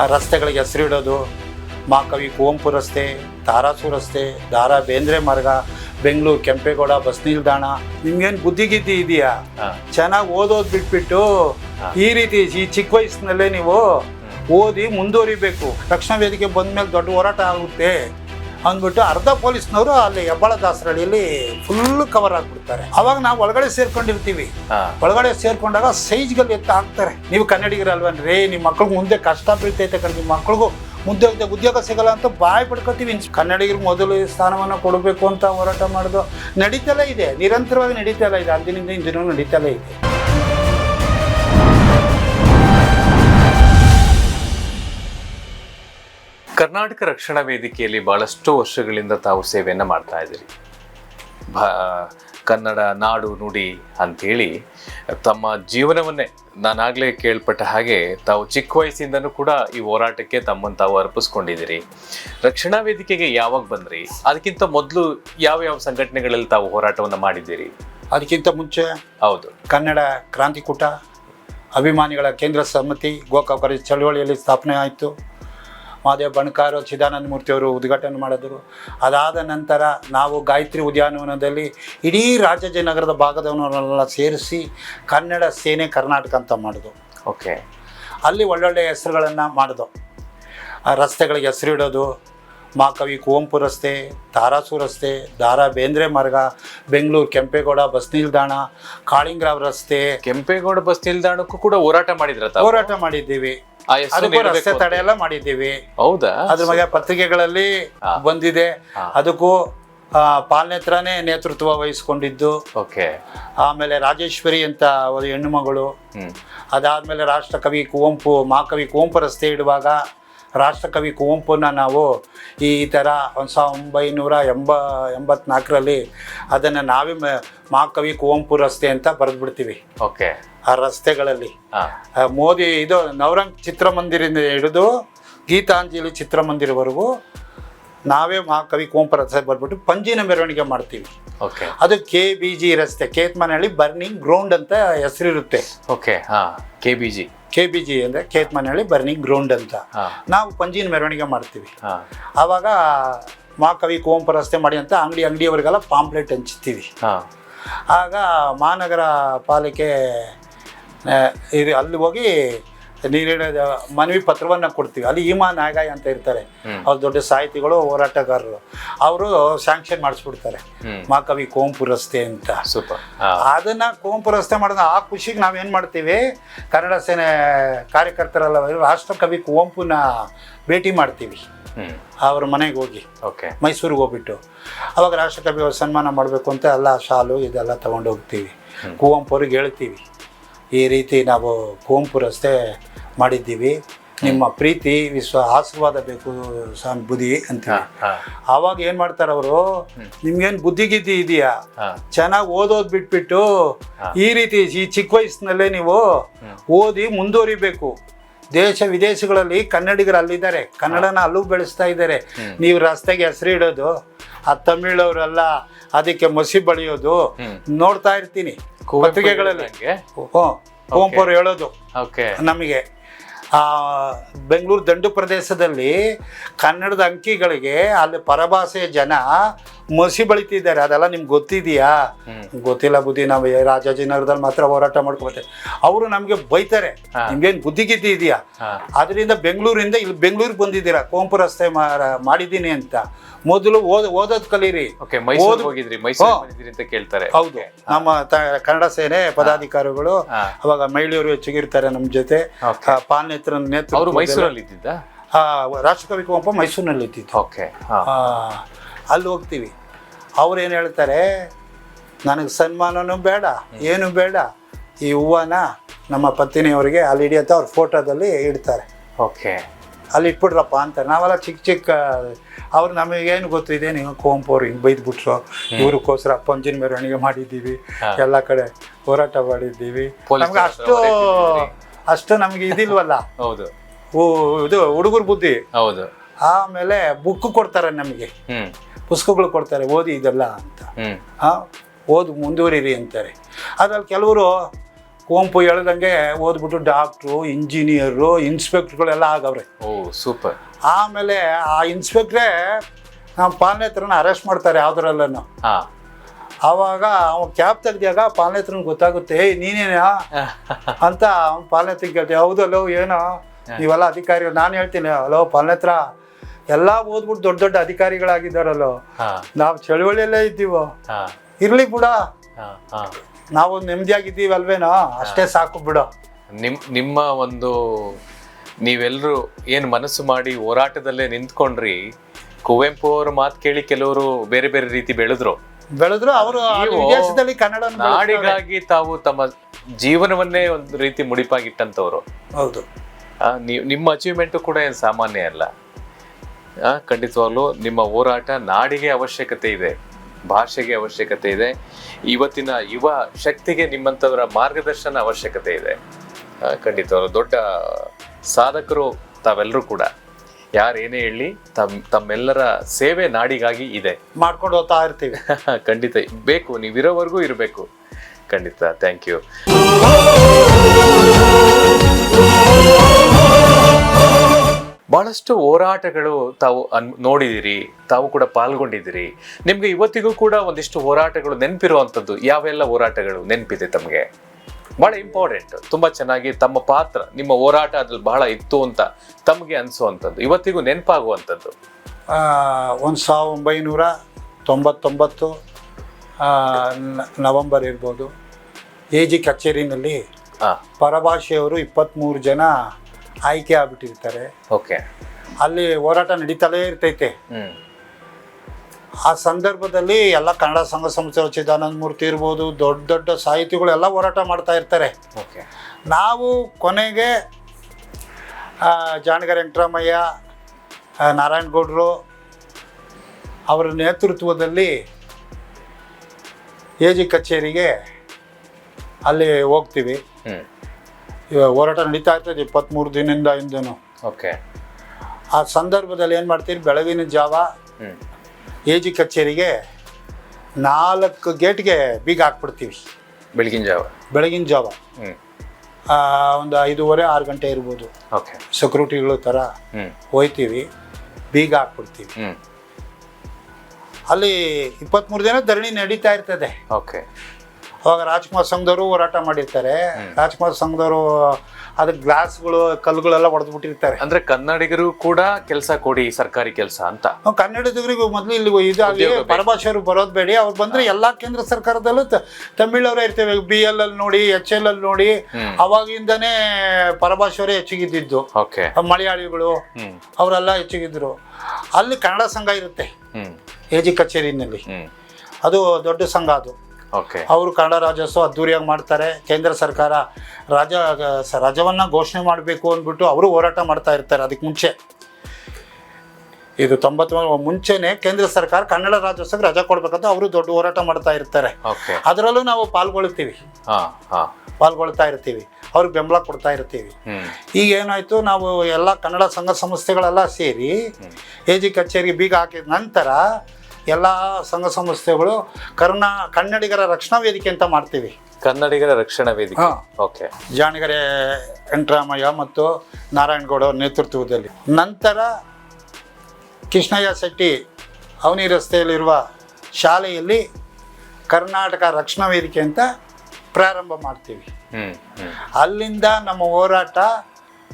ಆ ರಸ್ತೆಗಳಿಗೆ ಹೆಸರಿಡೋದು ಮಾಕವಿ ಕುವೆಂಪು ರಸ್ತೆ ತಾರಾಸು ರಸ್ತೆ ದಾರಾ ಬೇಂದ್ರೆ ಮಾರ್ಗ ಬೆಂಗಳೂರು ಕೆಂಪೇಗೌಡ ಬಸ್ ನಿಲ್ದಾಣ. ನಿಮ್ಗೇನು ಬುದ್ಧಿಗಿದ್ದಿ ಇದೆಯಾ? ಚೆನ್ನಾಗಿ ಓದೋದು ಬಿಟ್ಬಿಟ್ಟು ಈ ರೀತಿ ಈ ಚಿಕ್ಕ ವಯಸ್ಸಿನಲ್ಲೇ ನೀವು ಓದಿ ಮುಂದುವರಿಬೇಕು. ರಕ್ಷಣಾ ವೇದಿಕೆ ಬಂದ ಮೇಲೆ ದೊಡ್ಡ ಹೋರಾಟ ಆಗುತ್ತೆ. ಅಂದ್ಬಿಟ್ಟು ಅರ್ಧ ಪೊಲೀಸ್ನವರು ಅಲ್ಲಿ ಹೆಬ್ಬಾಳ ದಾಸರಳ್ಳಿಯಲ್ಲಿ ಫುಲ್ ಕವರ್ ಆಗ್ಬಿಡ್ತಾರೆ. ಅವಾಗ ನಾವು ಒಳಗಡೆ ಸೇರ್ಕೊಂಡಿರ್ತೀವಿ. ಒಳಗಡೆ ಸೇರ್ಕೊಂಡಾಗ ಸೈಜ್ಗಲ್ಲಿ ಎತ್ತ ಹಾಕ್ತಾರೆ. ನೀವು ಕನ್ನಡಿಗರಲ್ವನ್ರಿ? ನಿಮ್ಮ ಮಕ್ಳಿಗೆ ಮುಂದೆ ಕಷ್ಟ ಬೀಳ್ತೈತೆ ಕಣ್ ನಿಮ್ಮ ಮಕ್ಳಿಗೂ ಮುಂದೆ ಉದ್ಯೋಗ ಸಿಗಲ್ಲ ಅಂತ ಬಾಯ್ ಪಡ್ಕೊತೀವಿ. ಕನ್ನಡಿಗರಿಗೆ ಮೊದಲು ಸ್ಥಾನವನ್ನು ಕೊಡಬೇಕು ಅಂತ ಹೋರಾಟ ಮಾಡೋದು ನಡೀತಲೇ ಇದೆ. ನಿರಂತರವಾಗಿ ನಡೀತಲೇ ಇದೆ. ಅಂದಿನಿಂದ ಇಂದಿನೂ ನಡೀತಲೇ ಇದೆ. ಕರ್ನಾಟಕ ರಕ್ಷಣಾ ವೇದಿಕೆಯಲ್ಲಿ ಬಹಳಷ್ಟು ವರ್ಷಗಳಿಂದ ತಾವು ಸೇವೆಯನ್ನು ಮಾಡ್ತಾ ಇದ್ದೀರಿ. ಭಾ ಕನ್ನಡ ನಾಡು ನುಡಿ ಅಂಥೇಳಿ ತಮ್ಮ ಜೀವನವನ್ನೇ ನಾನಾಗಲೇ ಕೇಳ್ಪಟ್ಟ ಹಾಗೆ ತಾವು ಚಿಕ್ಕ ವಯಸ್ಸಿಂದನೂ ಕೂಡ ಈ ಹೋರಾಟಕ್ಕೆ ತಮ್ಮನ್ನು ತಾವು ಅರ್ಪಿಸ್ಕೊಂಡಿದ್ದೀರಿ. ರಕ್ಷಣಾ ವೇದಿಕೆಗೆ ಯಾವಾಗ ಬಂದ್ರಿ? ಅದಕ್ಕಿಂತ ಮೊದಲು ಯಾವ ಯಾವ ಸಂಘಟನೆಗಳಲ್ಲಿ ತಾವು ಹೋರಾಟವನ್ನು ಮಾಡಿದ್ದೀರಿ? ಅದಕ್ಕಿಂತ ಮುಂಚೆ ಹೌದು. ಕನ್ನಡ ಕ್ರಾಂತಿಕೂಟ ಅಭಿಮಾನಿಗಳ ಕೇಂದ್ರ ಸಮಿತಿ ಗೋಕಾಕರ ಚಳವಳಿಯಲ್ಲಿ ಸ್ಥಾಪನೆ ಆಯಿತು. ಮಹಾದೇವ್ ಬಣಕಾರ್ ಚಿದಾನಂದ ಮೂರ್ತಿಯವರು ಉದ್ಘಾಟನೆ ಮಾಡಿದರು. ಅದಾದ ನಂತರ ನಾವು ಗಾಯತ್ರಿ ಉದ್ಯಾನವನದಲ್ಲಿ ಇಡೀ ರಾಜಾಜಿನಗರದ ಭಾಗದವನವರನ್ನೆಲ್ಲ ಸೇರಿಸಿ ಕನ್ನಡ ಸೇನೆ ಕರ್ನಾಟಕ ಅಂತ ಮಾಡಿದ್ವು. ಓಕೆ. ಅಲ್ಲಿ ಒಳ್ಳೊಳ್ಳೆಯ ಹೆಸರುಗಳನ್ನು ಮಾಡಿದ್ವು. ರಸ್ತೆಗಳಿಗೆ ಹೆಸರಿಡೋದು ಮಹಾಕವಿ ಕುವೆಂಪು ರಸ್ತೆ ತಾರಾಸು ರಸ್ತೆ ದಾರಾ ಬೇಂದ್ರೆ ಮಾರ್ಗ ಬೆಂಗಳೂರು ಕೆಂಪೇಗೌಡ ಬಸ್ ನಿಲ್ದಾಣ ಕಾಳಿಂಗ್ರಾವ್ ರಸ್ತೆ. ಕೆಂಪೇಗೌಡ ಬಸ್ ನಿಲ್ದಾಣಕ್ಕೂ ಕೂಡ ಹೋರಾಟ ಮಾಡಿದ್ರ ಹೋರಾಟ ಮಾಡಿದ್ದೀವಿ. ಅದಕ್ಕೂ ರಸ್ತೆ ತಡೆ ಎಲ್ಲ ಮಾಡಿದ್ದೀವಿ. ಹೌದಾ? ಅದ್ರ ಬಗ್ಗೆ ಪತ್ರಿಕೆಗಳಲ್ಲಿ ಬಂದಿದೆ. ಅದಕ್ಕೂ ಆ, ಪಾಲ್ನೇತ್ರನೇ ನೇತೃತ್ವ ವಹಿಸ್ಕೊಂಡಿದ್ದು. ಓಕೆ. ಆಮೇಲೆ ರಾಜೇಶ್ವರಿ ಅಂತ ಒಂದು ಹೆಣ್ಣು ಮಗಳು ಅದಾದ್ಮೇಲೆ ರಾಷ್ಟ್ರ ರಾಷ್ಟ್ರಕವಿ ಕುವೆಂಪು ಮಹಾಕವಿ ಕುವೆಂಪು ರಸ್ತೆ ಇಡುವಾಗ ರಾಷ್ಟ್ರಕವಿ ಕುವೆಂಪುನ ನಾವು ಈ ಥರ ಒಂದು ಸಾವಿರದ ಒಂಬೈನೂರ ಎಂಬ ಎಂಬತ್ನಾಲ್ಕರಲ್ಲಿ ಅದನ್ನು ನಾವೇ ಮ- ಮಹಾಕವಿ ಕುವೆಂಪು ರಸ್ತೆ ಅಂತ ಬರೆದ್ಬಿಡ್ತೀವಿ. ಓಕೆ. ಆ ರಸ್ತೆಗಳಲ್ಲಿ. ಮೋದಿ ಇದು ನವರಂಗ್ ಚಿತ್ರಮಂದಿರದಿಂದ ಹಿಡಿದು ಗೀತಾಂಜಲಿ ಚಿತ್ರಮಂದಿರವರೆಗೂ ನಾವೇ ಮಹಾಕವಿ ಕುವೆಂಪು ರಸ್ತೆ ಬರ್ಬಿಟ್ಟು ಪಂಜಿನ ಮೆರವಣಿಗೆ ಮಾಡ್ತೀವಿ. ಅದು ಕೆ ಬಿ ಜಿ ರಸ್ತೆ ಕೇತ್ಮನಹಳ್ಳಿ ಬರ್ನಿಂಗ್ ಗ್ರೌಂಡ್ ಅಂತ ಹೆಸರಿರುತ್ತೆ. ಓಕೆ ಹಾ K B G K B G ಅಂದರೆ ಕೇತ್ಮನಹಳ್ಳಿ ಬರ್ನಿಂಗ್ ಗ್ರೌಂಡ್ ಅಂತ. ನಾವು ಪಂಜಿನ ಮೆರವಣಿಗೆ ಮಾಡ್ತೀವಿ. ಹಾ. ಆವಾಗ ಮಹಾಕವಿ ಕುವೆಂಪು ರಸ್ತೆ ಮಾಡಿ ಅಂತ ಅಂಗಡಿ ಅಂಗಡಿಯವರಿಗೆಲ್ಲ ಪಾಂಪ್ಲೆಟ್ ಹಂಚ್ತೀವಿ. ಹಾ. ಆಗ ಮಹಾನಗರ ಪಾಲಿಕೆ ಇದು ಅಲ್ಲಿ ಹೋಗಿ ನೀರಿನ ಮನವಿ ಪತ್ರವನ್ನು ಕೊಡ್ತೀವಿ. ಅಲ್ಲಿ ಈಮಾ ನಾಗಾಯ್ ಅಂತ ಇರ್ತಾರೆ. ಅವ್ರ ದೊಡ್ಡ ಸಾಹಿತಿಗಳು ಹೋರಾಟಗಾರರು. ಅವರು ಸ್ಯಾಂಕ್ಷನ್ ಮಾಡಿಸ್ಬಿಡ್ತಾರೆ. ಮಹಾಕವಿ ಕೋಂಪು ರಸ್ತೆ ಅಂತ. ಅದನ್ನ ಕೋಂಪು ರಸ್ತೆ ಮಾಡಿದ ಆ ಖುಷಿಗೆ ನಾವೇನ್ ಮಾಡ್ತೀವಿ? ಕನ್ನಡ ಸೇನೆ ಕಾರ್ಯಕರ್ತರೆಲ್ಲ ರಾಷ್ಟ್ರಕವಿ ಕುವಂಪುನ ಭೇಟಿ ಮಾಡ್ತೀವಿ. ಅವ್ರ ಮನೆಗೆ ಹೋಗಿ. ಓಕೆ. ಮೈಸೂರಿಗೆ ಹೋಗ್ಬಿಟ್ಟು. ಅವಾಗ ರಾಷ್ಟ್ರಕವಿ ಅವ್ರ ಸನ್ಮಾನ ಮಾಡಬೇಕು ಅಂತ ಎಲ್ಲ ಶಾಲು ಇದೆಲ್ಲ ತೊಗೊಂಡು ಹೋಗ್ತೀವಿ ಕುವೆಂಪು ಅವ್ರಿಗೆ ಹೇಳ್ತೀವಿ. ಈ ರೀತಿ ನಾವು ಕುವಂಪು ರಸ್ತೆ ಮಾಡಿದ್ದೀವಿ. ನಿಮ್ಮ ಪ್ರೀತಿ ವಿಶ್ವ ಆಶೀರ್ವಾದ ಬೇಕು ಸ್ವಾಮಿ ಬುದ್ಧಿ ಅಂತ ಆವಾಗ ಏನು ಮಾಡ್ತಾರೆ ಅವರು? ನಿಮ್ಗೇನು ಬುದ್ಧಿಗಿದ್ದಿ ಇದೆಯಾ ಚೆನ್ನಾಗಿ ಓದೋದು ಬಿಟ್ಬಿಟ್ಟು ಈ ರೀತಿ ಈ ಚಿಕ್ಕ ವಯಸ್ಸಿನಲ್ಲೇ ನೀವು ಓದಿ ಮುಂದುವರಿಬೇಕು. ದೇಶ ವಿದೇಶಗಳಲ್ಲಿ ಕನ್ನಡಿಗರು ಅಲ್ಲಿದ್ದಾರೆ. ಕನ್ನಡನ ಅಲ್ಲೂ ಬೆಳೆಸ್ತಾ ಇದ್ದಾರೆ. ನೀವು ರಸ್ತೆಗೆ ಹೆಸರು ಇಡೋದು ಆ ತಮಿಳವರೆಲ್ಲ ಅದಕ್ಕೆ ಮಸಿ ಬಳಿಯೋದು ನೋಡ್ತಾ ಇರ್ತೀನಿ ಪತ್ರಿಕೆಗಳಲ್ಲಿ. ಹ್ಞೂ ಕುವೆಂಪು ಅವ್ರು ಹೇಳೋದು ಓಕೆ. ನಮಗೆ. ಬೆಂಗಳೂರು ದಂಡು ಪ್ರದೇಶದಲ್ಲಿ ಕನ್ನಡದ ಅಂಕಿಗಳಿಗೆ ಅಲ್ಲಿ ಪರಭಾಷೆಯ ಜನ ಮಸಿ ಬಳಿತಿದ್ದಾರೆ. ಅದೆಲ್ಲ ನಿಮ್ಗೆ ಗೊತ್ತಿದೆಯಾ? ಗೊತ್ತಿಲ್ಲ ಬುದ್ಧಿ ನಾವು ರಾಜಾಜಿನಗರದಲ್ಲಿ ಮಾತ್ರ ಹೋರಾಟ ಮಾಡ್ಕೊಳ್ತೇವೆ ಅವರು ನಮಗೆ ಬೈತಾರೆ. ನಿಮ್ಗೇನು ಬುದ್ಧಿಗಿದ್ದಿ ಇದೆಯಾ? ಅದರಿಂದ ಬೆಂಗಳೂರಿಂದ ಇಲ್ಲಿ ಬೆಂಗಳೂರಿಗೆ ಬಂದಿದ್ದೀರಾ? ಕೋಂಪು ರಸ್ತೆ ಮಾಡಿದ್ದೀನಿ ಅಂತ. ಮೊದಲು ಓದ್ ಓದೋದ್ ಕಲೀರಿ. ಓಕೆ ಮೈಸೂರು ಹೋಗಿದ್ರಿ ಮೈಸೂರು ಅಂತ ಕೇಳ್ತಾರೆ. ಹೌದು. ನಮ್ಮ ಕನ್ನಡ ಸೇನೆ ಪದಾಧಿಕಾರಿಗಳು ಅವಾಗ ಮಹಿಳೆಯರು ಹೆಚ್ಚಿಗಿರ್ತಾರೆ ನಮ್ಮ ಜೊತೆ. ಪಾಲ್ನೇತ್ರ ಅವರು ನೇತೃತ್ವ ಮೈಸೂರಲ್ಲಿ ಇದ್ದಿದ್ದ ರಾಷ್ಟ್ರಕವಿ ಕುವೆಂಪು ಮೈಸೂರಿನಲ್ಲಿ ಇದ್ದಿತ್ತು ಓಕೆ ಅಲ್ಲಿ ಹೋಗ್ತೀವಿ. ಅವ್ರು ಏನು ಹೇಳ್ತಾರೆ ನನಗೆ ಸನ್ಮಾನನೂ ಬೇಡ ಏನು ಬೇಡ. ಈ ಹೂವನ ನಮ್ಮ ಪತ್ನಿಯವರಿಗೆ ಅಲ್ಲಿ ಹಿಡಿಯತ್ತ ಅವ್ರ ಫೋಟೋದಲ್ಲಿ ಇಡ್ತಾರೆ. ಓಕೆ ಅಲ್ಲಿ ಇಟ್ಬಿಡ್ರಪ್ಪ ಅಂತ. ನಾವೆಲ್ಲ ಚಿಕ್ಕ ಚಿಕ್ಕ ಅವ್ರು ನಮಗೇನು ಗೊತ್ತು ಇದೆ ನೀವು ಕೋಂಪೋರು ಅವ್ರು ಹಿಂಗೆ ಬೈದ್ಬಿಟ್ರು. ಇವ್ರಿಗೋಸ್ಕರ ಪಂಜಿನ ಮೆರವಣಿಗೆ ಮಾಡಿದ್ದೀವಿ. ಎಲ್ಲ ಕಡೆ ಹೋರಾಟ ಮಾಡಿದ್ದೀವಿ. ನಮ್ಗೆ ಅಷ್ಟು ಅಷ್ಟು ನಮಗೆ ಇದಿಲ್ವಲ್ಲ. ಹೌದು. ಇದು ಹುಡುಗರ ಬುದ್ಧಿ. ಹೌದು. ಆಮೇಲೆ ಬುಕ್ ಕೊಡ್ತಾರೆ ನಮಗೆ. ಪುಸ್ತಕಗಳು ಕೊಡ್ತಾರೆ ಓದಿ ಇದೆಲ್ಲ ಅಂತ. ಹಾಂ ಓದು ಮುಂದುವರಿರಿ ಅಂತಾರೆ. ಅದ್ರಲ್ಲಿ ಕೆಲವರು ಕುವೆಂಪು ಹೇಳ್ದಂಗೆ ಓದ್ಬಿಟ್ಟು ಡಾಕ್ಟ್ರು ಇಂಜಿನಿಯರು ಇನ್ಸ್ಪೆಕ್ಟ್ರುಗಳೆಲ್ಲ ಆಗವ್ರೆ. ಓ ಸೂಪರ್. ಆಮೇಲೆ ಆ ಇನ್ಸ್ಪೆಕ್ಟ್ರೇ ನಮ್ಮ ಪಾಲನೇತ್ರನ ಅರೆಸ್ಟ್ ಮಾಡ್ತಾರೆ ಯಾವ್ದ್ರಲ್ಲೂ ಹಾ. ಆವಾಗ ಅವ್ನು ಕ್ಯಾಬ್ ತೆಗ್ದಾಗ ಪಾಲನೇತ್ರನ ಗೊತ್ತಾಗುತ್ತೆ ಏಯ್ ನೀನೇನ? ಅಂತ ಅವ್ನು ಪಾಲನೇತ್ರ ಕೇಳ್ತೀವಿ ಹೌದಲ್ಲೋ ಏನೋ? ನೀವೆಲ್ಲ ಅಧಿಕಾರಿಗಳು ನಾನು ಹೇಳ್ತೀನಿ ಅಲೋ ಪಾಲನೇತ್ರ ಎಲ್ಲ ಓದ್ಬಿಟ್ಟು ದೊಡ್ಡ ದೊಡ್ಡ ಅಧಿಕಾರಿಗಳಾಗಿದ್ದಾರಲ್ಲೋ. ನಾವು ಚಳುವಳಿಯಲ್ಲೇ ಇದ್ದೀವೋ. ಇರ್ಲಿ ಬಿಡ. ನಾವು ನೆಮ್ಮದಿಯಾಗಿದ್ದೀವಲ್ವೇನೋ? ಅಷ್ಟೇ ಸಾಕು ಬಿಡು. ನಿಮ್ ನಿಮ್ಮ ಒಂದು ನೀವೆಲ್ಲರೂ ಏನು ಮನಸ್ಸು ಮಾಡಿ ಹೋರಾಟದಲ್ಲೇ ನಿಂತ್ಕೊಂಡ್ರಿ ಕುವೆಂಪು ಅವ್ರ ಮಾತು ಕೇಳಿ ಕೆಲವರು ಬೇರೆ ಬೇರೆ ರೀತಿ ಬೆಳೆದ್ರು. ಬೆಳೆದ್ರು ಅವರು ನೀವು ವಿದೇಶದಲ್ಲಿ ಕನ್ನಡ ನಾಡಿಗಾಗಿ ತಾವು ತಮ್ಮ ಜೀವನವನ್ನೇ ಒಂದು ರೀತಿ ಮುಡಿಪಾಗಿಟ್ಟಂತವ್ರು. ಹೌದು. ಆ, ನೀವ್- ನಿಮ್ಮ ಅಚೀವ್ಮೆಂಟು ಕೂಡ ಏನು ಸಾಮಾನ್ಯ ಅಲ್ಲ? ಆ, ಖಂಡಿತವಾಗ್ಲೂ ನಿಮ್ಮ ಹೋರಾಟ ನಾಡಿಗೆ ಅವಶ್ಯಕತೆ ಇದೆ. ಭಾಷೆಗೆ ಅವಶ್ಯಕತೆ ಇದೆ ಇವತ್ತಿನ ಯುವ ಶಕ್ತಿಗೆ ನಿಮ್ಮಂಥವರ ಮಾರ್ಗದರ್ಶನ ಅವಶ್ಯಕತೆ ಇದೆ ಖಂಡಿತ ದೊಡ್ಡ ಸಾಧಕರು ತಾವೆಲ್ಲರೂ ಕೂಡ ಯಾರೇನೇ ಹೇಳಿ ತಮ್ ತಮ್ಮೆಲ್ಲರ ಸೇವೆ ನಾಡಿಗಾಗಿ ಇದೆ ಮಾಡ್ಕೊಂಡು ಹೋಗ್ತಾ ಇರ್ತೀವಿ ಖಂಡಿತ ಬೇಕು ನೀವಿರೋವರೆಗೂ ಇರಬೇಕು ಖಂಡಿತ ಥ್ಯಾಂಕ್ ಯು ಬಹಳಷ್ಟು ಹೋರಾಟಗಳು ತಾವು ಅನ್ ನೋಡಿದಿರಿ ತಾವು ಕೂಡ ಪಾಲ್ಗೊಂಡಿದ್ದೀರಿ ನಿಮಗೆ ಇವತ್ತಿಗೂ ಕೂಡ ಒಂದಿಷ್ಟು ಹೋರಾಟಗಳು ನೆನಪಿರುವಂಥದ್ದು. ಯಾವೆಲ್ಲ ಹೋರಾಟಗಳು ನೆನಪಿದೆ ತಮಗೆ? ಬಹಳ ಇಂಪಾರ್ಟೆಂಟ್ ತುಂಬ ಚೆನ್ನಾಗಿ ತಮ್ಮ ಪಾತ್ರ ನಿಮ್ಮ ಹೋರಾಟ ಅದ್ರಲ್ಲಿ ಬಹಳ ಇತ್ತು ಅಂತ ತಮಗೆ ಅನಿಸುವಂಥದ್ದು. ಇವತ್ತಿಗೂ ನೆನಪಾಗುವಂಥದ್ದು. ಒಂದು ಸಾವಿರದ ಒಂಬೈನೂರ ತೊಂಬತ್ತೊಂಬತ್ತು ನವಂಬರ್ ಇರ್ಬೋದು. ಎ ಜಿ ಕಚೇರಿನಲ್ಲಿ ಪರಭಾಷೆಯವರು ಇಪ್ಪತ್ತ್ಮೂರು ಜನ ಆಯ್ಕೆ ಆಗ್ಬಿಟ್ಟಿರ್ತಾರೆ. ಓಕೆ. ಅಲ್ಲಿ ಹೋರಾಟ ನಡೀತಲೇ ಇರ್ತೈತೆ. ಆ ಸಂದರ್ಭದಲ್ಲಿ ಎಲ್ಲ ಕನ್ನಡ ಸಂಘ ಸಂಸ್ಥೆ ಚಿದಾನಂದ ಮೂರ್ತಿ ಇರ್ಬೋದು ದೊಡ್ಡ ದೊಡ್ಡ ಸಾಹಿತಿಗಳು ಎಲ್ಲ ಹೋರಾಟ ಮಾಡ್ತಾ ಇರ್ತಾರೆ. ಓಕೆ. ನಾವು ಕೊನೆಗೆ ಆ, ಜಾಣಗರ ವೆಂಕಟರಾಮಯ್ಯ ನಾರಾಯಣಗೌಡರು ಅವರ ನೇತೃತ್ವದಲ್ಲಿ ಎ ಜಿ ಕಚೇರಿಗೆ ಅಲ್ಲಿ ಹೋಗ್ತೀವಿ. ಹೋರಾಟ ನಡೀತಾ ಇರ್ತದೆ ಇಪ್ಪತ್ತ್ಮೂರು ದಿನದಿಂದ ಹಿಂದೆನೂ. ಓಕೆ ಆ ಸಂದರ್ಭದಲ್ಲಿ ಏನು ಮಾಡ್ತೀವಿ ಬೆಳಗಿನ ಜಾವ ಎ ಜಿ ಕಚೇರಿಗೆ ನಾಲ್ಕು ಗೇಟ್ಗೆ ಬೀಗ ಹಾಕ್ಬಿಡ್ತೀವಿ. ಬೆಳಗಿನ ಜಾವ. ಬೆಳಗಿನ ಜಾವ. ಒಂದು ಐದೂವರೆ ಆರು ಗಂಟೆ ಇರ್ಬೋದು. ಓಕೆ ಸೆಕ್ಯೂರಿಟಿಗಳು ಥರ ಹೋಯ್ತೀವಿ ಬೀಗ ಹಾಕ್ಬಿಡ್ತೀವಿ. ಅಲ್ಲಿ ಇಪ್ಪತ್ತ್ಮೂರು ದಿನ ಧರಣಿ ನಡೀತಾ ಇರ್ತದೆ. ಓಕೆ ಅವಾಗ ರಾಜ್ಕುಮಾರ್ ಸಂಘದವರು ಹೋರಾಟ ಮಾಡಿರ್ತಾರೆ. ರಾಜ್ಕುಮಾರ್ ಸಂಘದವರು ಅದ್ರ ಗ್ಲಾಸ್ಗಳು ಕಲ್ಲುಗಳೆಲ್ಲ ಹೊಡೆದ್ಬಿಟ್ಟಿರ್ತಾರೆ ಅಂದ್ರೆ ಕನ್ನಡಿಗರು ಕೂಡ ಕೆಲಸ ಕೊಡಿ ಸರ್ಕಾರಿ ಕೆಲಸ ಅಂತ. ನಾವು ಕನ್ನಡದವರಿಗೂ ಮೊದಲು ಇಲ್ಲಿ ಇದಾಗಿ. ಪರಭಾಷೆಯವರು ಬರೋದು ಬೇಡಿ. ಅವ್ರು ಬಂದ್ರೆ ಎಲ್ಲಾ ಕೇಂದ್ರ ಸರ್ಕಾರದಲ್ಲೂ ತಮಿಳವರೇ ಇರ್ತೇವೆ. ಬಿ ಎಲ್ ಅಲ್ಲಿ ನೋಡಿ ಎಚ್ ಎಲ್ ಅಲ್ಲಿ ನೋಡಿ. ಅವಾಗಿಂದನೇ ಪರಭಾಷೆಯವರೇ ಹೆಚ್ಚಿಗಿದ್ದಿದ್ದು. ಓಕೆ. ಮಲಯಾಳಿಗಳು ಅವರೆಲ್ಲ ಹೆಚ್ಚಿಗಿದ್ರು. ಅಲ್ಲಿ ಕನ್ನಡ ಸಂಘ ಇರುತ್ತೆ. ಎ ಜಿ ಕಚೇರಿನಲ್ಲಿ. ಅದು ದೊಡ್ಡ ಸಂಘ ಅದು. ಅವರು ಕನ್ನಡ ರಾಜ್ಯೋತ್ಸವ ಅದ್ದೂರಿಯಾಗಿ ಮಾಡ್ತಾರೆ. ಕೇಂದ್ರ ಸರ್ಕಾರ ರಾಜ ರಾಜವನ್ನು ಘೋಷಣೆ ಮಾಡಬೇಕು ಅಂದ್ಬಿಟ್ಟು ಅವರು ಹೋರಾಟ ಮಾಡ್ತಾ ಇರ್ತಾರೆ ಅದಕ್ಕೆ ಮುಂಚೆ. ಇದು ತೊಂಬತ್ತು ಮುಂಚೆನೆ ಕೇಂದ್ರ ಸರ್ಕಾರ ಕನ್ನಡ ರಾಜ್ಯೋತ್ಸವಕ್ಕೆ ರಜಾ ಕೊಡ್ಬೇಕಂತ ಅವರು ದೊಡ್ಡ ಹೋರಾಟ ಮಾಡ್ತಾ ಇರ್ತಾರೆ. ಅದರಲ್ಲೂ ನಾವು ಪಾಲ್ಗೊಳ್ತೀವಿ. ಪಾಲ್ಗೊಳ್ತಾ ಇರ್ತೀವಿ. ಅವ್ರಿಗೆ ಬೆಂಬಲ ಕೊಡ್ತಾ ಇರ್ತೀವಿ. ಈಗ ಏನಾಯ್ತು ನಾವು ಎಲ್ಲ ಕನ್ನಡ ಸಂಘ ಸಂಸ್ಥೆಗಳೆಲ್ಲ ಸೇರಿ ಎ ಜಿ ಕಚೇರಿಗೆ ಬೀಗ ಹಾಕಿದ ನಂತರ ಎಲ್ಲ ಸಂಘ ಸಂಸ್ಥೆಗಳು ಕರ್ನಾ ಕನ್ನಡಿಗರ ರಕ್ಷಣಾ ವೇದಿಕೆ ಅಂತ ಮಾಡ್ತೀವಿ. ಕನ್ನಡಿಗರ ರಕ್ಷಣಾ ವೇದಿಕೆ. ಹಾ. ಓಕೆ. ಜಾಣಗೆರೆ ವೆಂಕಟರಾಮಯ್ಯ ಮತ್ತು ನಾರಾಯಣಗೌಡ ಅವರ ನೇತೃತ್ವದಲ್ಲಿ. ನಂತರ ಕೃಷ್ಣಯ್ಯ ಶೆಟ್ಟಿ ಅವನಿ ರಸ್ತೆಯಲ್ಲಿರುವ ಶಾಲೆಯಲ್ಲಿ ಕರ್ನಾಟಕ ರಕ್ಷಣಾ ವೇದಿಕೆ ಅಂತ ಪ್ರಾರಂಭ ಮಾಡ್ತೀವಿ. ಅಲ್ಲಿಂದ ನಮ್ಮ ಹೋರಾಟ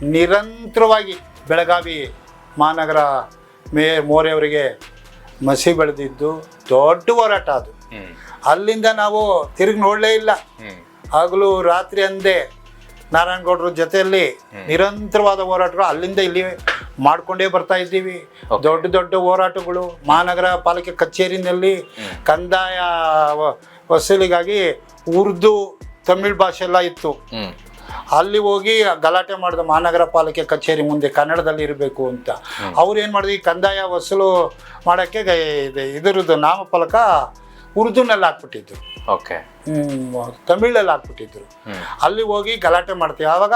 ನಿರಂತರವಾಗಿ ಬೆಳಗಾವಿ ಮಹಾನಗರ ಮೇಯರ್ ಮೋರೆಯವರಿಗೆ ಮಸಿ ಬೆಳೆದಿದ್ದು ದೊಡ್ಡ ಹೋರಾಟ ಅದು. ಅಲ್ಲಿಂದ ನಾವು ತಿರುಗಿ ನೋಡಲೇ ಇಲ್ಲ. ಆಗಲೂ ರಾತ್ರಿ ಅಂದೇ ನಾರಾಯಣಗೌಡರ ಜೊತೆಯಲ್ಲಿ ನಿರಂತರವಾದ ಹೋರಾಟಗಳು ಅಲ್ಲಿಂದ ಇಲ್ಲಿ ಮಾಡ್ಕೊಂಡೇ ಬರ್ತಾ ಇದ್ದೀವಿ. ದೊಡ್ಡ ದೊಡ್ಡ ಹೋರಾಟಗಳು ಮಹಾನಗರ ಪಾಲಿಕೆ ಕಚೇರಿನಲ್ಲಿ ಕಂದಾಯ ವಸೂಲಿಗಾಗಿ ಉರ್ದು ತಮಿಳ್ ಭಾಷೆ ಎಲ್ಲ ಇತ್ತು ಅಲ್ಲಿ ಹೋಗಿ ಗಲಾಟೆ ಮಾಡಿದ ಮಹಾನಗರ ಪಾಲಿಕೆ ಕಚೇರಿ ಮುಂದೆ ಕನ್ನಡದಲ್ಲಿ ಇರಬೇಕು ಅಂತ. ಅವ್ರು ಏನು ಮಾಡಿದ್ರು ಈ ಕಂದಾಯ ವಸೂಲು ಮಾಡೋಕ್ಕೆ ಇದರದ್ದು ನಾಮಫಲಕ ಉರ್ದುನಲ್ಲಿ ಹಾಕ್ಬಿಟ್ಟಿದ್ರು. ಓಕೆ. ತಮಿಳಲ್ಲಿ ಹಾಕ್ಬಿಟ್ಟಿದ್ರು. ಅಲ್ಲಿ ಹೋಗಿ ಗಲಾಟೆ ಮಾಡ್ತೀವಿ. ಆವಾಗ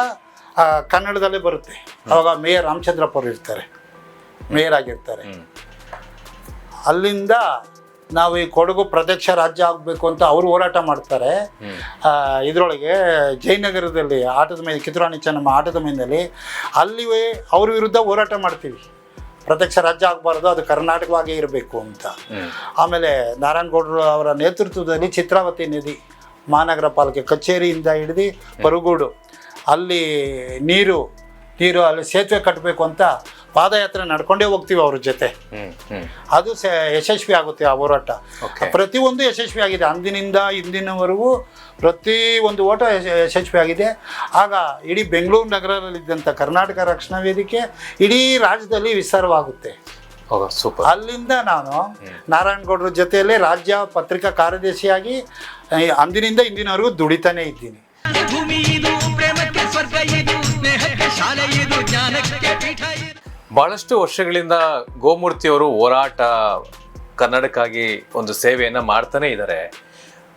ಕನ್ನಡದಲ್ಲೇ ಬರುತ್ತೆ. ಆವಾಗ ಮೇಯರ್ ರಾಮಚಂದ್ರಪ್ಪ ಅವರು ಇರ್ತಾರೆ. ಮೇಯರ್ ಆಗಿರ್ತಾರೆ. ಅಲ್ಲಿಂದ ನಾವು ಈ ಕೊಡಗು ಪ್ರತ್ಯಕ್ಷ ರಾಜ್ಯ ಆಗಬೇಕು ಅಂತ ಅವರು ಹೋರಾಟ ಮಾಡ್ತಾರೆ. ಇದರೊಳಗೆ ಆ, ಇದ್ರೊಳಗೆ ಜಯನಗರದಲ್ಲಿ ಆಟದ ಮೇಲೆ ಕಿತ್ತೂರಾಣಿ ಚೆನ್ನಮ್ಮ ಆಟದ ಮೇಲೆ ಅಲ್ಲಿ ಅವ್ರ ವಿರುದ್ಧ ಹೋರಾಟ ಮಾಡ್ತೀವಿ. ಪ್ರತ್ಯಕ್ಷ ರಾಜ್ಯ ಆಗಬಾರ್ದು ಅದು ಕರ್ನಾಟಕವಾಗೇ ಇರಬೇಕು ಅಂತ. ಆಮೇಲೆ ನಾರಾಯಣಗೌಡರು ಅವರ ನೇತೃತ್ವದಲ್ಲಿ ಚಿತ್ರಾವತಿ ನದಿ ಮಹಾನಗರ ಪಾಲಿಕೆ ಕಚೇರಿಯಿಂದ ಹಿಡಿದು ಬರುಗೂಡು. ಅಲ್ಲಿ ನೀರು ನೀರು ಅಲ್ಲಿ ಸೇತುವೆ ಕಟ್ಟಬೇಕು ಅಂತ ಪಾದಯಾತ್ರೆ ನಡ್ಕೊಂಡೇ ಹೋಗ್ತೀವಿ ಅವ್ರ ಜೊತೆ. ಅದು ಸ ಯಶಸ್ವಿ ಆಗುತ್ತೆ ಆ ಹೋರಾಟ. ಪ್ರತಿಯೊಂದು ಯಶಸ್ವಿ ಆಗಿದೆ. ಅಂದಿನಿಂದ ಇಂದಿನವರೆಗೂ ಪ್ರತಿ ಒಂದು ಓಟ ಯಶ- ಯಶಸ್ವಿ ಆಗಿದೆ. ಆಗ ಇಡೀ ಬೆಂಗಳೂರು ನಗರದಲ್ಲಿದ್ದಂಥ ಕರ್ನಾಟಕ ರಕ್ಷಣಾ ವೇದಿಕೆ ಇಡೀ ರಾಜ್ಯದಲ್ಲಿ ವಿಸ್ತಾರವಾಗುತ್ತೆ. ಸೂಪರ್ ಅಲ್ಲಿಂದ ನಾನು ನಾರಾಯಣಗೌಡರ ಜೊತೆಯಲ್ಲೇ ರಾಜ್ಯ ಪತ್ರಿಕಾ ಕಾರ್ಯದರ್ಶಿಯಾಗಿ ಅಂದಿನಿಂದ ಇಂದಿನವರೆಗೂ ದುಡಿತಾನೇ ಇದ್ದೀನಿ. ಭೂಮಿ ಇದು ಪ್ರೇಮಕ್ಕೆ ಸ್ವರ್ಗ ಇದು ಸ್ನೇಹಕ್ಕೆ ಶಾಲೆ ಇದು ಜ್ಞಾನಕ್ಕೆ ಪೀಠ ಇದು ಬಹಳಷ್ಟು ವರ್ಷಗಳಿಂದ ಗೋಮೂರ್ತಿಯವರು ಹೋರಾಟ ಕನ್ನಡಕ್ಕಾಗಿ ಒಂದು ಸೇವೆಯನ್ನು ಮಾಡ್ತಾನೆ ಇದ್ದಾರೆ.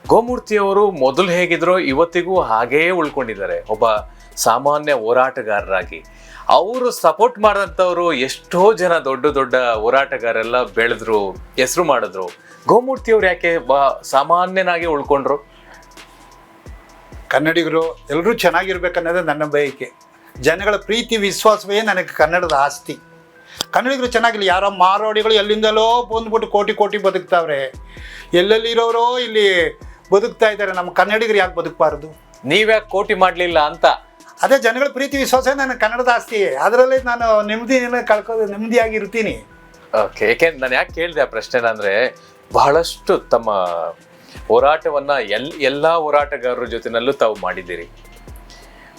ಗೋಮೂರ್ತಿಯವರು ಮೊದಲು ಹೇಗಿದ್ರೋ ಇವತ್ತಿಗೂ ಹಾಗೇ ಉಳ್ಕೊಂಡಿದ್ದಾರೆ. ಒಬ್ಬ ಸಾಮಾನ್ಯ ಹೋರಾಟಗಾರರಾಗಿ. ಅವರು ಸಪೋರ್ಟ್ ಮಾಡಿದಂಥವರು ಎಷ್ಟೋ ಜನ ದೊಡ್ಡ ದೊಡ್ಡ ಹೋರಾಟಗಾರೆಲ್ಲ ಬೆಳೆದ್ರು, ಹೆಸರು ಮಾಡಿದ್ರು. ಗೋಮೂರ್ತಿಯವರು ಯಾಕೆ ಬಾ ಸಾಮಾನ್ಯನಾಗಿ ಉಳ್ಕೊಂಡ್ರು? ಕನ್ನಡಿಗರು ಎಲ್ಲರೂ ಚೆನ್ನಾಗಿರ್ಬೇಕನ್ನೋದೇ ನನ್ನ ಬಯಕೆ. ಜನಗಳ ಪ್ರೀತಿ ವಿಶ್ವಾಸವೇ ನನಗೆ ಕನ್ನಡದ ಆಸ್ತಿ. ಕನ್ನಡಿಗರು ಚೆನ್ನಾಗಿಲ್ಲ ಯಾರೋ ಮಾರೋಡಿಗಳು ಎಲ್ಲಿಂದಲೋ ಬಂದ್ಬಿಟ್ಟು ಕೋಟಿ ಕೋಟಿ ಬದುಕ್ತಾವ್ರೆ. ಎಲ್ಲೆಲ್ಲಿರೋರೋ ಇಲ್ಲಿ ಬದುಕ್ತಾ ಇದ್ದಾರೆ ನಮ್ಮ ಕನ್ನಡಿಗರು ಯಾಕೆ ಬದುಕಬಾರ್ದು? ನೀವ್ಯಾಕೆ ಕೋಟಿ ಮಾಡಲಿಲ್ಲ ಅಂತ? ಅದೇ ಜನಗಳ ಪ್ರೀತಿ ವಿಶ್ವಾಸ ನನಗೆ ಕನ್ನಡದ ಆಸ್ತಿ. ಅದರಲ್ಲಿ ನಾನು ನೆಮ್ಮದಿನ ನೆಮ್ಮದಿಯಾಗಿ ಇರ್ತೀನಿ ಓಕೆ ಯಾಕೆಂದ್ರೆ ನಾನು ಯಾಕೆ ಕೇಳಿದೆ ಆ ಪ್ರಶ್ನೆ ಅಂದರೆ ಬಹಳಷ್ಟು ತಮ್ಮ ಹೋರಾಟವನ್ನು ಎಲ್ ಎಲ್ಲ ಹೋರಾಟಗಾರರ ಜೊತೆನಲ್ಲೂ ತಾವು ಮಾಡಿದ್ದೀರಿ.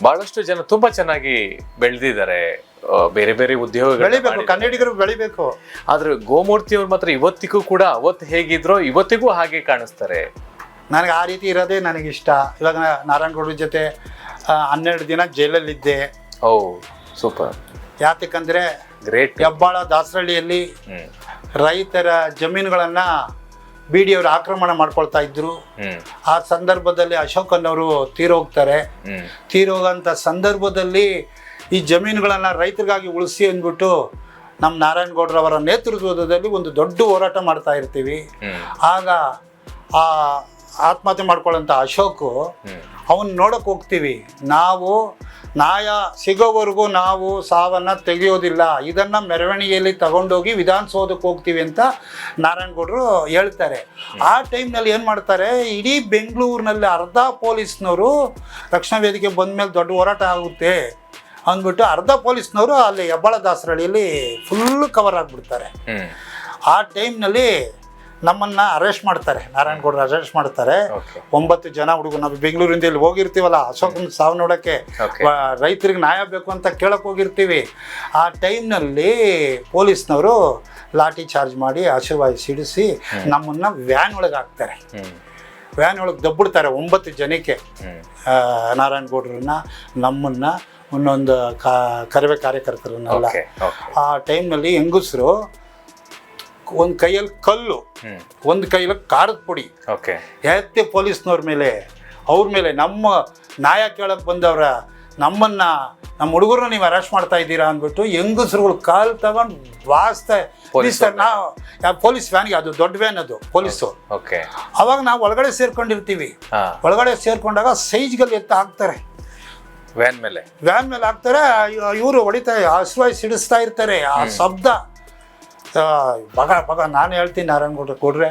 ಬಹಳಷ್ಟು ಜನ ತುಂಬಾ ಚೆನ್ನಾಗಿ ಬೆಳೆದಿದ್ದಾರೆ ಬೇರೆ ಬೇರೆ ಉದ್ಯೋಗಗಳು ಬೆಳಿಬೇಕು ಕನ್ನಡಿಗರು ಬೆಳಿಬೇಕು. ಆದ್ರೆ ಗೋಮೂರ್ತಿ ಅವ್ರು ಮಾತ್ರ ಇವತ್ತಿಗೂ ಕೂಡ ಅವತ್ತು ಹೇಗಿದ್ರೋ ಇವತ್ತಿಗೂ ಹಾಗೆ ಕಾಣಿಸ್ತಾರೆ. ನನಗೆ ಆ ರೀತಿ ಇರೋದೇ ನನಗಿಷ್ಟ. ಇವಾಗ ನಾರಾಯಣಗೌಡ್ರ ಜೊತೆ ಹನ್ನೆರಡು ದಿನ ಜೈಲಲ್ಲಿದ್ದೆ. ಓ ಸೂಪರ್. ಯಾತಕ್ಕಂದರೆ ಗ್ರೇಟ್ ಹೆಬ್ಬಾಳ ದಾಸರಳ್ಳಿಯಲ್ಲಿ ರೈತರ ಜಮೀನುಗಳನ್ನು ಬಿ ಡಿ ಅವರು ಆಕ್ರಮಣ ಮಾಡ್ಕೊಳ್ತಾ ಇದ್ರು. ಆ ಸಂದರ್ಭದಲ್ಲಿ ಅಶೋಕನ್ನವರು ತೀರೋಗ್ತಾರೆ. ತೀರೋಗಂತ ಸಂದರ್ಭದಲ್ಲಿ ಈ ಜಮೀನುಗಳನ್ನು ರೈತರಿಗಾಗಿ ಉಳಿಸಿ ಅಂದ್ಬಿಟ್ಟು ನಮ್ಮ ನಾರಾಯಣಗೌಡರವರ ನೇತೃತ್ವದಲ್ಲಿ ಒಂದು ದೊಡ್ಡ ಹೋರಾಟ ಮಾಡ್ತಾ ಇರ್ತೀವಿ. ಆಗ ಆ ಆತ್ಮಹತ್ಯೆ ಮಾಡ್ಕೊಳ್ಳೋಂಥ ಅಶೋಕು ಅವನ್ನ ನೋಡೋಕೆ ಹೋಗ್ತೀವಿ. ನಾವು ನ್ಯಾಯ ಸಿಗೋವರೆಗೂ ನಾವು ಸಾವನ್ನ ತೆಗೆಯೋದಿಲ್ಲ. ಇದನ್ನು ಮೆರವಣಿಗೆಯಲ್ಲಿ ತಗೊಂಡೋಗಿ ವಿಧಾನಸೌಧಕ್ಕೆ ಹೋಗ್ತೀವಿ ಅಂತ ನಾರಾಯಣಗೌಡರು ಹೇಳ್ತಾರೆ. ಆ ಟೈಮ್ನಲ್ಲಿ ಏನು ಮಾಡ್ತಾರೆ ಇಡೀ ಬೆಂಗಳೂರಿನಲ್ಲಿ ಅರ್ಧ ಪೊಲೀಸ್ನವರು ರಕ್ಷಣಾ ವೇದಿಕೆ ಬಂದ ಮೇಲೆ ದೊಡ್ಡ ಹೋರಾಟ ಆಗುತ್ತೆ ಅಂದ್ಬಿಟ್ಟು ಅರ್ಧ ಪೊಲೀಸ್ನವರು ಅಲ್ಲಿ ಹೆಬ್ಬಾಳ ದಾಸರಳ್ಳಿಯಲ್ಲಿ ಫುಲ್ ಕವರ್ ಆಗಿಬಿಡ್ತಾರೆ. ಆ ಟೈಮ್ನಲ್ಲಿ ನಮ್ಮನ್ನ ಅರೆಸ್ಟ್ ಮಾಡ್ತಾರೆ. ನಾರಾಯಣಗೌಡರು ಅರೆಸ್ಟ್ ಮಾಡ್ತಾರೆ. ಒಂಬತ್ತು ಜನ ಹುಡುಗರು ನಾವು ಬೆಂಗಳೂರಿಂದ ಇಲ್ಲಿ ಹೋಗಿರ್ತೀವಲ್ಲ ಅಶೋಕ್ ಸಾವು ನೋಡೋಕ್ಕೆ ರೈತರಿಗೆ ನ್ಯಾಯ ಬೇಕು ಅಂತ ಕೇಳಕ್ಕೆ ಹೋಗಿರ್ತೀವಿ. ಆ ಟೈಮ್ನಲ್ಲಿ ಪೊಲೀಸ್ನವರು ಲಾಠಿ ಚಾರ್ಜ್ ಮಾಡಿ ಆಶೀರ್ವಾದ ಸಿಡಿಸಿ ನಮ್ಮನ್ನ ವ್ಯಾನ್ ಒಳಗೆ ಹಾಕ್ತಾರೆ. ವ್ಯಾನ್ ಒಳಗೆ ದಬ್ಬಿಡ್ತಾರೆ ಒಂಬತ್ತು ಜನಕ್ಕೆ. ನಾರಾಯಣಗೌಡ್ರನ್ನ ನಮ್ಮನ್ನು ಒಂದೊಂದು ನಮ್ಮನ್ನ ಇನ್ನೊಂದು ಕಾ ಕರವೇ ಕಾರ್ಯಕರ್ತರನ್ನೆಲ್ಲ. ಆ ಟೈಮ್ನಲ್ಲಿ ಹೆಂಗಸರು ಒಂದು ಕೈಯಲ್ಲಿ ಕಲ್ಲು ಒಂದು ಕೈಯಲ್ಲಿ ಖಾರದ ಪುಡಿ. ಓಕೆ. ಎತ್ತೆ ಪೊಲೀಸ್ನವ್ರ ಮೇಲೆ ಅವ್ರ ಮೇಲೆ ನಮ್ಮ ನ್ಯಾಯ ಕೇಳಕ್ಕೆ ಬಂದವ್ರ ನಮ್ಮನ್ನ ನಮ್ಮ ಹುಡುಗರನ್ನ ನೀವು ಅರೆಸ್ಟ್ ಮಾಡ್ತಾ ಇದ್ದೀರಾ ಅಂದ್ಬಿಟ್ಟು ಹೆಂಗಸರುಗಳು ಕಾಲ್ ತಗೊಂಡು ವಾಸ್ತಾ ಪೊಲೀಸ್ ನಾವು ಯಾವ ಪೊಲೀಸ್ ವ್ಯಾನ್ಗೆ ಅದು ದೊಡ್ಡ ವ್ಯಾನ್ ಅದು ಪೊಲೀಸು. ಓಕೆ. ಅವಾಗ ನಾವು ಒಳಗಡೆ ಸೇರ್ಕೊಂಡಿರ್ತೀವಿ. ಒಳಗಡೆ ಸೇರ್ಕೊಂಡಾಗ ಸೈಜ್ಗಲ್ಲಿ ಎತ್ತ ಹಾಕ್ತಾರೆ. ವ್ಯಾನ್ ಮೇಲೆ. ವ್ಯಾನ್ ಮೇಲೆ ಹಾಕ್ತಾರೆ ಇವರು ಹೊಡಿತಾ ಹಸುವಾಗಿ ಸಿಡಿಸ್ತಾ ಇರ್ತಾರೆ ಆ ಶಬ್ದ. ಬಗ ಬಗ ನಾನು ಹೇಳ್ತೀನಿ ನಾರಾಯಣಗೌಡ್ರೆ ಕೊಡ್ರೆ.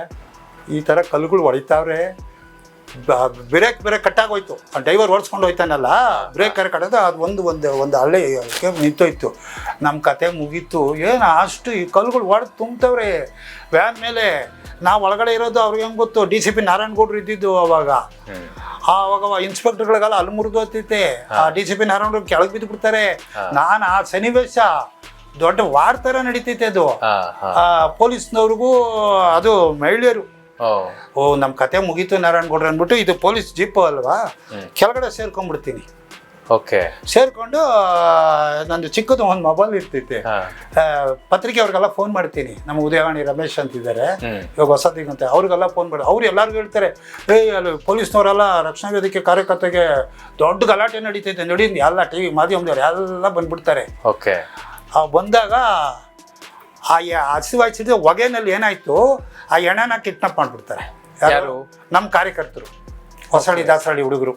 ಈ ಥರ ಕಲ್ಲುಗಳು ಹೊಡಿತಾವ್ರೆ. ಬ್ರೇಕ್ ಬೇರೆ ಕಟ್ಟಾಗೋಯ್ತು ಆ ಡ್ರೈವರ್ ಓಡಿಸ್ಕೊಂಡು ಹೋಯ್ತಾನಲ್ಲ ಬ್ರೇಕ್ ಕರೆ ಕಟ್ಟೋದು ಅದು ಒಂದು ಒಂದು ಒಂದು ಹಳ್ಳಿ ನಿಂತೋಯ್ತು. ನಮ್ಮ ಕತೆ ಮುಗೀತು. ಏನು ಅಷ್ಟು ಈ ಕಲ್ಲುಗಳು ಹೊಡೆದು ತುಂಬ್ತವ್ರೆ. ವ್ಯಾನ್ ಮೇಲೆ ನಾವು ಒಳಗಡೆ ಇರೋದು ಅವ್ರಿಗೆ ಹೆಂಗೆ ಗೊತ್ತು? ಡಿ ಸಿ ಪಿ ನಾರಾಯಣಗೌಡ್ರು ಇದ್ದಿದ್ದು ಅವಾಗ. ಆವಾಗ ಇನ್ಸ್ಪೆಕ್ಟರ್ಗಳಿಗೆಲ್ಲ ಅಲ್ಲಿ ಮುರಿದು ಹೋಗ್ತೈತೆ ಆ ಡಿ ಸಿ ಪಿ ನಾರಾಯಣ ಕೆಳಗೆ ಬಿದ್ದು ಬಿಡ್ತಾರೆ ನಾನು ಆ ಸನ್ನಿವೇಶ ದೊಡ್ಡ ವಾರ್ ತರ ನಡೀತೈತೆ ಅದು. ಪೊಲೀಸ್ನವ್ರಿಗೂ ಅದು ಮಹಿಳೆಯರು. ಓ. ನಮ್ ನಮ್ಮ ಕತೆ ಮುಗೀತು ನಾರಾಯಣಗೌಡ್ರು ಅಂದ್ಬಿಟ್ಟು ಇದು ಪೊಲೀಸ್ ಜೀಪ್ ಅಲ್ವಾ? ಕೆಳಗಡೆ ಸೇರ್ಕೊಂಡ್ಬಿಡ್ತೀನಿ. ಓಕೆ. ಸೇರ್ಕೊಂಡು ನಂದು ಚಿಕ್ಕದು ಒಂದು ಮೊಬೈಲ್ ಇರ್ತೈತೆ ಪತ್ರಿಕೆ ಅವ್ರಿಗೆಲ್ಲ ಫೋನ್ ಮಾಡ್ತೀನಿ. ನಮ್ಮ ಉದಯವಾಣಿ ರಮೇಶ್ ಅಂತಿದ್ದಾರೆ. ಇವಾಗ ಹೊಸದಿಗಂತೆ ಅವ್ರಿಗೆಲ್ಲ ಫೋನ್ ಮಾಡಿ. ಅವ್ರು ಎಲ್ಲರಿಗೂ ಹೇಳ್ತಾರೆ ಏಯ್ ಅಲ್ಲಿ ಪೊಲೀಸ್ನವರೆಲ್ಲ ರಕ್ಷಣಾ ವೇದಿಕೆ ಕಾರ್ಯಕರ್ತೆಗೆ ದೊಡ್ಡ ಗಲಾಟೆ ನಡೀತೈತೆ. ನೋಡಿ ಎಲ್ಲ ಟಿವಿ ಮಾಧ್ಯಮದವ್ರು ಎಲ್ಲ ಬಂದ್ಬಿಡ್ತಾರೆ. ಓಕೆ. ಬಂದಾಗ ಆ ಹಸಿವಾಯಿಸಿದ ಹೊಗೆನಲ್ಲಿ ಏನಾಯ್ತು ಆ ಎಣೆನ ಕಿಡ್ನಾಪ್ ಮಾಡ್ಬಿಡ್ತಾರೆ. ಯಾರು? ನಮ್ಮ ಕಾರ್ಯಕರ್ತರು. ಹೊಸಳ್ಳಿ ದಾಸಹಳ್ಳಿ ಹುಡುಗರು.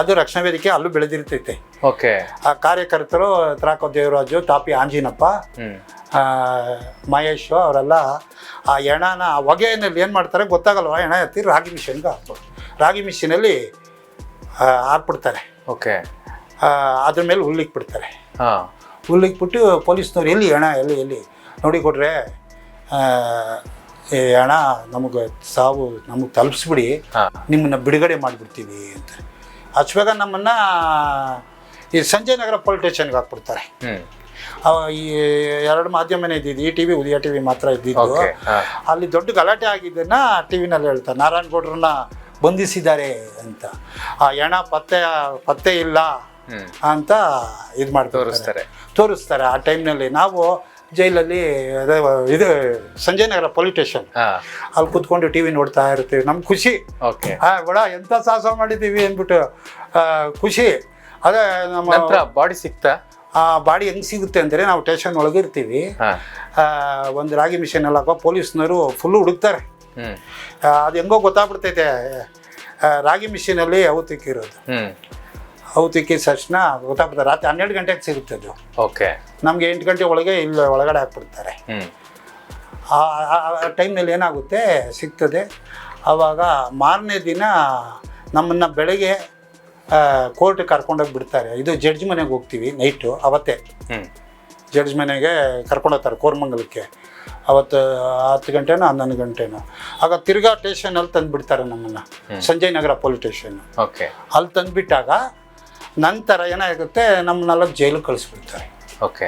ಅದು ರಕ್ಷಣಾ ವೇದಿಕೆ ಅಲ್ಲೂ ಬೆಳೆದಿರ್ತೈತೆ. ಓಕೆ ಆ ಕಾರ್ಯಕರ್ತರು ತ್ರಾಕೋ ದೇವರಾಜು ತಾಪಿ ಆಂಜಿನಪ್ಪ ಮಹೇಶ್ ಅವರೆಲ್ಲ ಆ ಎಣನ ಆ ಹೊಗೆಯಲ್ಲಿ ಏನು ಮಾಡ್ತಾರೆ ಗೊತ್ತಾಗಲ್ವ? ಎಣ ಎತ್ತಿ ರಾಗಿ ಮಿಷನ್ಗೆ ಹಾಕ್ಬೋದು. ರಾಗಿ ಮಿಷಿನಲ್ಲಿ ಹಾಕ್ಬಿಡ್ತಾರೆ. ಓಕೆ ಅದ್ರ ಮೇಲೆ ಹುಲ್ಲಿಕ್ಬಿಡ್ತಾರೆ ಹಾ. ಹುಲ್ಲಿಗೆ ಬಿಟ್ಟು ಪೊಲೀಸ್ನವ್ರು ಎಲ್ಲಿ ಹಣ ಎಲ್ಲಿ ಎಲ್ಲಿ? ನೋಡಿ ಕೊಟ್ರೆ ಆ, ಈ ಹಣ ನಮಗೆ ಸಾವು ನಮಗೆ ತಲುಪಿಸ್ಬಿಡಿ. ನಿಮ್ಮನ್ನ ಬಿಡುಗಡೆ ಮಾಡಿಬಿಡ್ತೀವಿ ಅಂತ. ಬೇಗ ನಮ್ಮನ್ನು ಈ ಸಂಜಯ್ ನಗರ ಪೊಲೀಸ್ ಸ್ಟೇಷನ್ಗೆ ಹಾಕ್ಬಿಡ್ತಾರೆ. ಈ ಎರಡು ಮಾಧ್ಯಮನೇ ಇದ್ದಿದ್ದು ಈ ಟಿ ವಿ ಉದಯ ಟಿ ವಿ ಮಾತ್ರ ಇದ್ದಿದ್ದು. ಅಲ್ಲಿ ದೊಡ್ಡ ಗಲಾಟೆ ಆಗಿದ್ದನ್ನ ಟಿ ವಿನಲ್ಲಿ ಹೇಳ್ತಾರೆ. ನಾರಾಯಣ ಗೌಡ್ರನ್ನ ಬಂಧಿಸಿದ್ದಾರೆ ಅಂತ. ಆ ಹೆಣ ಪತ್ತೆ ಪತ್ತೆ ಇಲ್ಲ. ಅಂತ ಇದು ಮಾಡಿ ತೋರಿಸ್ತಾರೆ. ತೋರಿಸ್ತಾರೆ ಆ ಟೈಮ್ನಲ್ಲಿ. ನಾವು ಜೈಲಲ್ಲಿ ಇದು ಸಂಜಯ್ ನಗರ ಪೊಲೀಸ್ ಸ್ಟೇಷನ್. ಅಲ್ಲಿ ಕೂತ್ಕೊಂಡು ಟಿ ವಿ ನೋಡ್ತಾ ಇರ್ತೀವಿ. ನಮ್ಗೆ ಖುಷಿ. ಓಕೆ. ಬಡ ಎಂಥ ಸಾಹಸ ಮಾಡಿದ್ದೀವಿ? ಅಂದ್ಬಿಟ್ಟು ಖುಷಿ. ಅದೇ ನಮ್ಮ ಬಾಡಿ ಸಿಕ್ತಾ? ಆ ಬಾಡಿ ಹೆಂಗೆ ಸಿಗುತ್ತೆ ಅಂದರೆ ನಾವು ಸ್ಟೇಷನ್ ಒಳಗೆ ಇರ್ತೀವಿ. ಒಂದು ರಾಗಿ ಮಿಷನ್ ಎಲ್ಲ ಹಾಕೋ ಪೊಲೀಸ್ನವರು ಫುಲ್ಲು ಹುಡುಕ್ತಾರೆ. ಅದು ಹೆಂಗೋ ಗೊತ್ತಾಗ್ಬಿಡ್ತೈತೆ. ರಾಗಿ ಮಿಷಿನಲ್ಲಿ ಔತಿಕ್ಕಿರೋದು ಹ್ಮ್ ಸಶ್ನ ಗೊತ್ತಾಗ್ಬಿಡ್ತಾರೆ ರಾತ್ರಿ ಹನ್ನೆರಡು ಗಂಟೆಗೆ ಸಿಗುತ್ತೆ ಅದು. ಓಕೆ ನಮಗೆ ಎಂಟು ಗಂಟೆ ಒಳಗೆ ಇಲ್ಲಿ ಒಳಗಡೆ ಹಾಕ್ಬಿಡ್ತಾರೆ. ಆ ಟೈಮ್ನಲ್ಲಿ ಏನಾಗುತ್ತೆ? ಸಿಗ್ತದೆ. ಆವಾಗ ಮಾರನೇ ದಿನ ನಮ್ಮನ್ನು ಬೆಳಗ್ಗೆ ಕೋರ್ಟಿಗೆ ಕರ್ಕೊಂಡೋಗಿ ಬಿಡ್ತಾರೆ. ಇದು ಜಡ್ಜ್ ಮನೆಗೆ ಹೋಗ್ತೀವಿ ನೈಟು ಅವತ್ತೇ. ಜಡ್ಜ್ ಮನೆಗೆ ಕರ್ಕೊಂಡೋಗ್ತಾರೆ ಕೋರ್ಮಂಗಲಕ್ಕೆ ಅವತ್ತು ಹತ್ತು ಗಂಟೆನೋ ಹನ್ನೊಂದು ಗಂಟೆನೋ. ಆಗ ತಿರ್ಗಾ ಸ್ಟೇಷನಲ್ಲಿ ತಂದುಬಿಡ್ತಾರೆ ನಮ್ಮನ್ನು. Sanjay Nagar police station okay ಅಲ್ಲಿ ತಂದುಬಿಟ್ಟಾಗ ನಂತರ ಏನಾಗುತ್ತೆ ನಮ್ಮನ್ನೆಲ್ಲ ಜೈಲಿಗೆ ಕಳಿಸ್ಬಿಡ್ತಾರೆ. ಓಕೆ